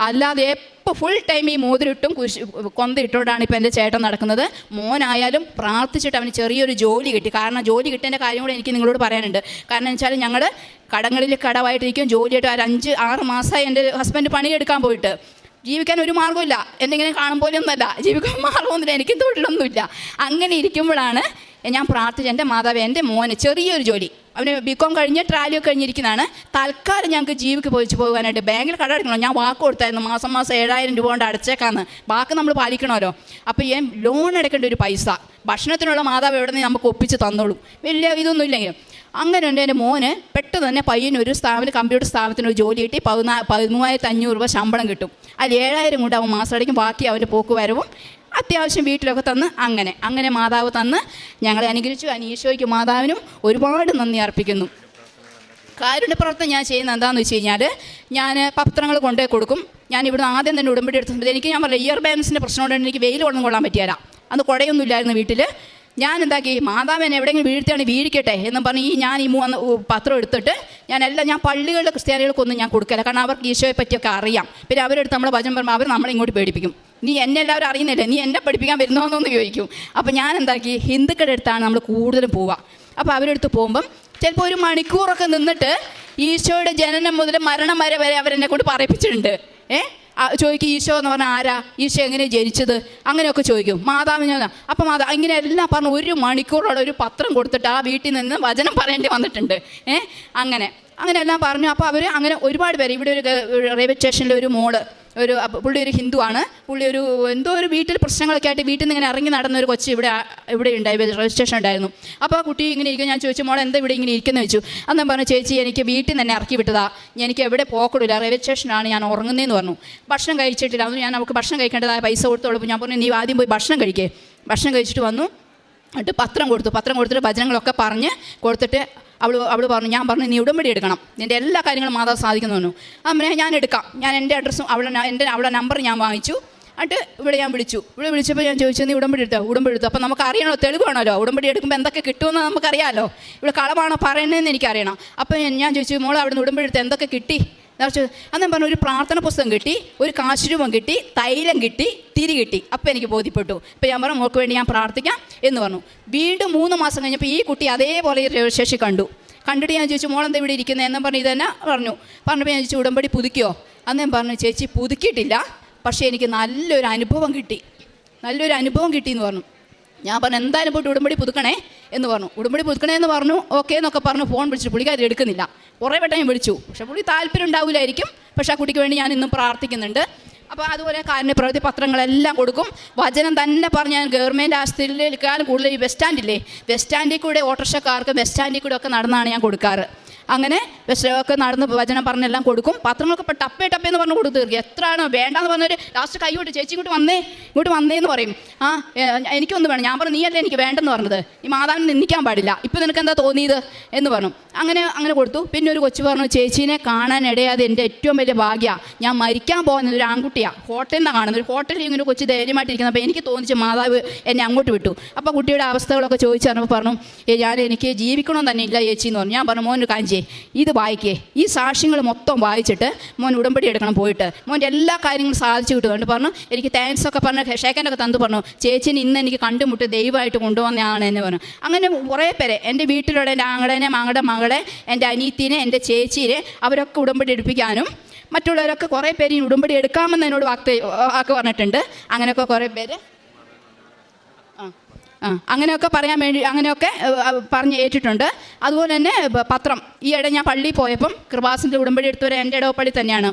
A: അല്ലാതെ എപ്പോൾ ഫുൾ ടൈം ഈ മോതിരിട്ടും കുശി കൊന്ത ഇട്ടുകൊണ്ടാണ് ഇപ്പോൾ എന്റെ ചേട്ടൻ നടക്കുന്നത്. മോനായാലും പ്രാർത്ഥിച്ചിട്ട് അവന് ചെറിയൊരു ജോലി കിട്ടി. കാരണം ജോലി കിട്ടേണ്ട കാര്യം കൂടെ എനിക്ക് നിങ്ങളോട് പറയാനുണ്ട്. കാരണം വെച്ചാൽ ഞങ്ങൾ കടങ്ങളിൽ കടമായിട്ടിരിക്കും ജോലിയായിട്ട് ഒരു അഞ്ച് ആറ് മാസമായി എന്റെ ഹസ്ബൻഡ് പണിയെടുക്കാൻ പോയിട്ട്. ജീവിക്കാൻ ഒരു മാർഗമില്ല. എന്തെങ്കിലും ഒന്നുമല്ല ജീവിക്കാൻ മാർഗമൊന്നുമില്ല. എനിക്ക് തൊഴിലൊന്നുമില്ല. അങ്ങനെ ഇരിക്കുമ്പോഴാണ് ഞാൻ പ്രാർത്ഥിച്ചു. എന്റെ മാതാവ് എന്റെ മോന് ചെറിയൊരു ജോലി. അവന് ബി കോം കഴിഞ്ഞ് ട്രാലിയൊക്കെ കഴിഞ്ഞിരിക്കുന്നതാണ്. തൽക്കാലം ഞങ്ങൾക്ക് ജീവിക്ക് പോയിച്ച് പോകാനായിട്ട് ബാങ്കിൽ കട അടയ്ക്കണം. ഞാൻ വാക്ക് കൊടുത്തായിരുന്നു. മാസം മാസം ഏഴായിരം രൂപ കൊണ്ട് അടച്ചേക്കാന്ന്. ബാക്കി നമ്മൾ പാലിക്കണമല്ലോ. അപ്പോൾ ഈ ലോൺ എടുക്കേണ്ട ഒരു പൈസ ഭക്ഷണത്തിനുള്ള മാതാവ് എവിടെ നിന്ന് നമുക്ക് ഒപ്പിച്ച് തന്നോളും. വലിയ ഇതൊന്നും ഇല്ലെങ്കിലും. അങ്ങനെ ഉണ്ട് എന്റെ മോന് പെട്ടെന്ന് തന്നെ പയ്യന് ഒരു സ്ഥാപനം കമ്പ്യൂട്ടർ സ്ഥാപനത്തിന് ഒരു ജോലി കിട്ടി. പതിനാ പതിമൂവായിരത്തി അഞ്ഞൂറ് രൂപ ശമ്പളം കിട്ടും. അതിൽ ഏഴായിരം കൊണ്ട് അവൻ മാസം അടയ്ക്കും ബാക്കി അവന്റെ പോക്ക് വരവും. അത്യാവശ്യം വീട്ടിലൊക്കെ തന്ന് അങ്ങനെ. അങ്ങനെ മാതാവ് തന്ന് ഞങ്ങളെ അനുഗ്രഹിച്ചു. അനീശോയ്ക്ക് മാതാവിനും ഒരുപാട് നന്ദി അർപ്പിക്കുന്നു. കാരുണ്യ പ്രവർത്തനം ഞാൻ ചെയ്യുന്നത് എന്താണെന്ന് വെച്ച് കഴിഞ്ഞാൽ ഞാൻ പത്രങ്ങൾ കൊണ്ടുപോയി കൊടുക്കും. ഞാൻ ഇവിടുന്ന് ആദ്യം തന്നെ ഉടമ്പടി എടുത്തപ്പോൾ എനിക്ക് ഞാൻ പറഞ്ഞു ഇയർ ബാലൻസിന്റെ പ്രശ്നം കൊണ്ട് എനിക്ക് വെയിൽ കൊള്ളും കൊള്ളാൻ പറ്റിയാല അന്ന് കുടയൊന്നും ഇല്ലായിരുന്നു വീട്ടിൽ ഞാൻ എന്താക്കി മാതാവ് എന്നെ എവിടെയെങ്കിലും വീഴ്ത്തിയാണ് വീഴിക്കട്ടെ എന്ന് പറഞ്ഞ് ഈ ഞാൻ ഈ മൂന്ന് പത്രം എടുത്തിട്ട് ഞാൻ എല്ലാം ഞാൻ പള്ളികളിലെ ക്രിസ്ത്യാനികൾക്കൊന്നും ഞാൻ കൊടുക്കില്ല. കാരണം അവർക്ക് ഈശോയെ പറ്റിയൊക്കെ അറിയാം. പിന്നെ അവരെടുത്ത് നമ്മളെ വചം പറയുമ്പോൾ അവർ നമ്മളെ ഇങ്ങോട്ട് പേടിപ്പിക്കും. നീ എന്നെ എല്ലാവരും അറിയുന്നില്ലേ? നീ എന്നെ പഠിപ്പിക്കാൻ വരുന്നോന്നൊന്ന് ചോദിക്കും. അപ്പോൾ ഞാൻ എന്താക്കി? ഹിന്ദുക്കളുടെ അടുത്താണ് നമ്മൾ കൂടുതലും പോവുക. അപ്പോൾ അവരെടുത്ത് പോകുമ്പം ചിലപ്പോൾ ഒരു മണിക്കൂറൊക്കെ നിന്നിട്ട് ഈശോയുടെ ജനനം മുതൽ മരണം വരെ വരെ അവരെന്നെ കൊണ്ട് പറയിപ്പിച്ചിട്ടുണ്ട്. ഏ? ചോദിക്കും ഈശോ എന്ന് പറഞ്ഞാൽ ആരാ? ഈശോ എങ്ങനെ ജനിച്ചത്? അങ്ങനെയൊക്കെ ചോദിക്കും. മാതാവിന് അപ്പം മാതാ ഇങ്ങനെ എല്ലാം പറഞ്ഞ് ഒരു മണിക്കൂറോടെ ഒരു പത്രം കൊടുത്തിട്ട് ആ വീട്ടിൽ നിന്ന് വചനം പറയേണ്ടി വന്നിട്ടുണ്ട്. ഏ? അങ്ങനെ. അങ്ങനെ എല്ലാം പറഞ്ഞു. അപ്പോൾ അവർ അങ്ങനെ ഒരുപാട് പേര്. ഇവിടെ ഒരു റെയിൽവേ സ്റ്റേഷനിലെ ഒരു മോൾ ഒരു പുള്ളി ഒരു ഹിന്ദുവാണ്. പുള്ളി ഒരു എന്തോ ഒരു വീട്ടിൽ പ്രശ്നങ്ങളൊക്കെ ആയിട്ട് വീട്ടിൽ നിന്ന് ഇങ്ങനെ ഇറങ്ങി നടന്ന ഒരു കൊച്ചു ഇവിടെ ഇവിടെ ഉണ്ടായി രജിസ്ട്രേഷൻ ഉണ്ടായിരുന്നു. അപ്പോൾ ആ കുട്ടി ഇങ്ങനെ ഇരിക്കും ഞാൻ ചോദിച്ചു മോളെ എന്താ ഇവിടെ ഇങ്ങനെ ഇരിക്കുന്നത് ചോദിച്ചു. അന്ന് പറഞ്ഞു ചേച്ചി എനിക്ക് വീട്ടിൽ തന്നെ ഇറക്കി വിട്ടതാ. എനിക്ക് എവിടെ പോക്കടില്ല. റെയിൽവേ സ്റ്റേഷനാണ് ഞാൻ ഉറങ്ങുന്നതെന്ന് പറഞ്ഞു. ഭക്ഷണം കഴിച്ചിട്ടില്ല. അന്ന് ഞാൻ അവൾക്ക് ഭക്ഷണം കഴിക്കേണ്ടതായ പൈസ കൊടുത്തോളൂ ഞാൻ പറഞ്ഞു നീ ആദ്യം പോയി ഭക്ഷണം കഴിക്കേ. ഭക്ഷണം കഴിച്ചിട്ട് വന്നു. എന്നിട്ട് പത്രം കൊടുത്തു. പത്രം കൊടുത്തിട്ട് ഭജനങ്ങളൊക്കെ പറഞ്ഞ് കൊടുത്തിട്ട് അവൾ അവൾ പറഞ്ഞു ഞാൻ പറഞ്ഞു നീ ഉടമ്പടി എടുക്കണം. നിന്റെ എല്ലാ കാര്യങ്ങളും മാതാവ് സാധിക്കുന്നു പറഞ്ഞു. അമ്മനെ ഞാൻ എടുക്കാം. ഞാൻ എന്റെ അഡ്രസ്സും അവളെ എന്റെ അവളെ നമ്പർ ഞാൻ വാങ്ങിച്ചു. എന്നിട്ട് ഇവിടെ ഞാൻ വിളിച്ചു. ഇവിടെ വിളിച്ചപ്പോൾ ഞാൻ ചോദിച്ചു നീ ഉടമ്പടി എടുത്തോ? ഉടമ്പടി എടുത്തു? അപ്പോൾ നമുക്ക് അറിയണോ തെളിവാണല്ലോ. ഉടമ്പടി എടുക്കുമ്പോൾ എന്തൊക്കെ കിട്ടുമെന്ന് നമുക്കറിയാമല്ലോ. ഇവിടെ കളവാണോ പറയുന്നതെന്ന് എനിക്കറിയണം. അപ്പോൾ ഞാൻ ചോദിച്ചു മോൾ അവിടെ നിന്ന് ഉടമ്പടി എടുത്ത് എന്തൊക്കെ കിട്ടി? അന്നേരം പറഞ്ഞു ഒരു പ്രാർത്ഥന പുസ്തകം കിട്ടി ഒരു കാശുരൂപം കിട്ടി തൈലം കിട്ടി തിരി കിട്ടി. അപ്പോൾ എനിക്ക് ബോധ്യപ്പെട്ടു. അപ്പോൾ ഞാൻ പറഞ്ഞു മോൾക്ക് വേണ്ടി ഞാൻ പ്രാർത്ഥിക്കാം എന്ന് പറഞ്ഞു. വീണ്ടും മൂന്ന് മാസം കഴിഞ്ഞപ്പോൾ ഈ കുട്ടി അതേപോലെ ശേഷി കണ്ടു. കണ്ടിട്ട് ഞാൻ ചോദിച്ചു മോളെന്താ ഇവിടെ ഇരിക്കുന്നത് എന്നും പറഞ്ഞു ഇതന്നെ പറഞ്ഞു. പറഞ്ഞപ്പോൾ ഞാൻ ചോദിച്ചു ഉടമ്പടി പുതുക്കിയോ? അന്നേം പറഞ്ഞു ചേച്ചി പുതുക്കിയിട്ടില്ല പക്ഷേ എനിക്ക് നല്ലൊരു അനുഭവം കിട്ടി. നല്ലൊരു അനുഭവം കിട്ടിയെന്ന് പറഞ്ഞു. ഞാൻ പറഞ്ഞു എന്തായാലും പോയിട്ട് ഉടുമ്പടി പുതുക്കണേ? എന്ന് പറഞ്ഞു. ഉടുമ്പടി പുതുക്കണേ എന്ന് പറഞ്ഞു ഓക്കെ എന്നൊക്കെ പറഞ്ഞു ഫോൺ വിളിച്ചു പുള്ളിക്കാരി എടുക്കുന്നില്ല. കുറേ വട്ടം ഞാൻ വിളിച്ചു. പക്ഷെ പുള്ളി താല്പര്യം ഉണ്ടാവില്ലായിരിക്കും പക്ഷെ ആ കുട്ടിക്ക് വേണ്ടി ഞാൻ ഇന്നും പ്രാർത്ഥിക്കുന്നുണ്ട്. അപ്പോൾ അതുപോലെ കാരുണ്യ പ്രവൃത്തി പത്രങ്ങളെല്ലാം കൊടുക്കും. വചനം തന്നെ പറഞ്ഞ് ഞാൻ ഗവൺമെന്റ് ആശുപത്രിയിലേക്കാളും കൂടുതൽ ഈ ബസ് സ്റ്റാൻഡില്ലേ? ബസ് സ്റ്റാൻഡിൽ കൂടെ ഓട്ടോറിക്ഷക്കാർക്ക് ബസ് സ്റ്റാൻഡിൽ കൂടെ ഒക്കെ നടന്നാണ് ഞാൻ കൊടുക്കാറ്. അങ്ങനെ ബസ്സിലൊക്കെ നടന്ന് വചനം പറഞ്ഞെല്ലാം കൊടുക്കും. പത്രങ്ങളൊക്കെ ഇപ്പം ടപ്പേ ടപ്പേ എന്ന് പറഞ്ഞ് കൊടുത്ത് തീർക്കും. എത്രയാണ് വേണ്ടാന്ന് പറഞ്ഞൊരു ലാസ്റ്റ് കൈ വിട്ട് ചേച്ചി ഇങ്ങോട്ട് വന്നേ ഇങ്ങോട്ട് വന്നേ എന്ന് പറയും. ആ എനിക്കൊന്നും വേണം ഞാൻ പറഞ്ഞു നീയല്ലേ എനിക്ക് വേണ്ടെന്ന് പറഞ്ഞത്? ഈ മാതാവിനെ നിന്നിക്കാൻ പാടില്ല. ഇപ്പം നിനക്ക് എന്താ തോന്നിയത്? എന്ന് പറഞ്ഞു. അങ്ങനെ അങ്ങനെ കൊടുത്തു. പിന്നെ ഒരു കൊച്ചു പറഞ്ഞു ചേച്ചീനെ കാണാൻ ഇടയാതെ എന്റെ ഏറ്റവും വലിയ ഭാഗ്യ. ഞാൻ മരിക്കാൻ പോകുന്നത് ഒരു ആൺകുട്ടിയാണ് ഹോട്ടലിൽ നിന്നാണ് കാണുന്നത്. ഒരു ഹോട്ടലിൽ ഇങ്ങനെ കൊച്ച് ധൈര്യമായിട്ടിരിക്കുന്നത് അപ്പോൾ എനിക്ക് തോന്നിച്ച് മാതാവ് എന്നെ അങ്ങോട്ട് വിട്ടു. അപ്പോൾ കുട്ടിയുടെ അവസ്ഥകളൊക്കെ ചോദിച്ചു പറഞ്ഞു "ഏ, ഞാൻ എനിക്ക് ജീവിക്കണമെന്ന് തന്നെ ഇല്ല ചേച്ചി എന്ന് പറഞ്ഞു. ഞാൻ പറഞ്ഞു മോനൊരു കാഞ്ചേ ഇത് വായിക്കേ. ഈ സാക്ഷ്യങ്ങൾ മൊത്തം വായിച്ചിട്ട് മോൻ ഉടമ്പടി എടുക്കണം പോയിട്ട്. മോന്റെ എല്ലാ കാര്യങ്ങളും സാധിച്ചു കിട്ടുന്നുണ്ട് പറഞ്ഞു എനിക്ക് താങ്ക്സ് ഒക്കെ പറഞ്ഞു ഷേക്കനൊക്കെ തന്നു പറഞ്ഞു. ചേച്ചിന് ഇന്ന് എനിക്ക് കണ്ടുമുട്ട് ദൈവമായിട്ട് കൊണ്ടുവന്നതാണ് എന്ന് പറഞ്ഞു. അങ്ങനെ കുറേ പേരെ എന്റെ വീട്ടിലുള്ള എന്റെ ആങ്ങളേനെ മകളുടെ മകളെ എന്റെ അനീത്തിനെ എന്റെ ചേച്ചീനെ അവരൊക്കെ ഉടമ്പടി എടുപ്പിക്കാനും മറ്റുള്ളവരൊക്കെ കുറേ പേര് ഈ ഉടമ്പടി എടുക്കാമെന്ന് എന്നോട് വാക്ക് വാക്ക് പറഞ്ഞിട്ടുണ്ട്. അങ്ങനെയൊക്കെ കുറേ പേര് അങ്ങനെയൊക്കെ പറയാൻ വേണ്ടി അങ്ങനെയൊക്കെ പറഞ്ഞ് ഏറ്റിട്ടുണ്ട്. അതുപോലെ തന്നെ പത്രം. ഈയിടെ ഞാൻ പള്ളിയിൽ പോയപ്പം കൃപാസിന്റെ ഉടമ്പടി എടുത്തവരെ എന്റെ ഇടവപ്പള്ളി തന്നെയാണ്.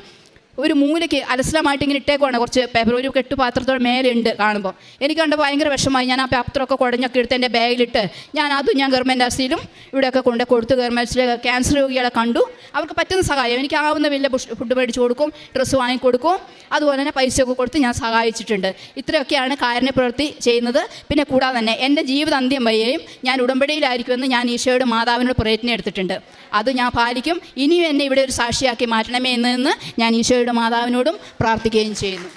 A: ഒരു മൂലയ്ക്ക് അലസലമായിട്ട് ഇങ്ങനെ ഇട്ടേക്കുവാണ്. കുറച്ച് പേപ്പർ ഒരു കെട്ടുപാത്രത്തോടെ മേലെ ഉണ്ട് കാണുമ്പോൾ എനിക്ക് കണ്ടപ്പോൾ ഭയങ്കര വിഷമമായി. ഞാൻ ആ പാത്രമൊക്കെ കുടഞ്ഞൊക്കെ എടുത്ത് എന്റെ ബാഗിലിട്ട് ഞാൻ അതും ഞാൻ ഗവൺമെന്റ് ആസിലും ഇവിടെയൊക്കെ കൊണ്ട് കൊടുത്ത് ഗവൺമെന്റ് ക്യാൻസർ രോഗികളെ കണ്ടു. അവർക്ക് പറ്റുന്ന സഹായം. എനിക്ക് ആവുന്ന വലിയ ഫുഡ് മേടിച്ച് കൊടുക്കും ഡ്രസ്സ് വാങ്ങിക്കൊടുക്കും അതുപോലെ തന്നെ പൈസയൊക്കെ കൊടുത്ത് ഞാൻ സഹായിച്ചിട്ടുണ്ട്. ഇത്രയൊക്കെയാണ് കാരുണ്യപ്രവൃത്തി ചെയ്യുന്നത്. പിന്നെ കൂടാതെ തന്നെ എന്റെ ജീവിത അന്ത്യം വരെയും ഞാൻ ഉടമ്പടിയിലായിരിക്കുമെന്ന് ഞാൻ ഈശോയുടെ മാതാവിനോട് പ്രയത്നം എടുത്തിട്ടുണ്ട്. അത് ഞാൻ പാലിക്കും. ഇനിയും എന്നെ ഇവിടെ ഒരു സാക്ഷിയാക്കി മാറ്റണമേ എന്ന് ഞാൻ മാതാവിനോടും പ്രാർത്ഥിക്കുകയും ചെയ്യുന്നു.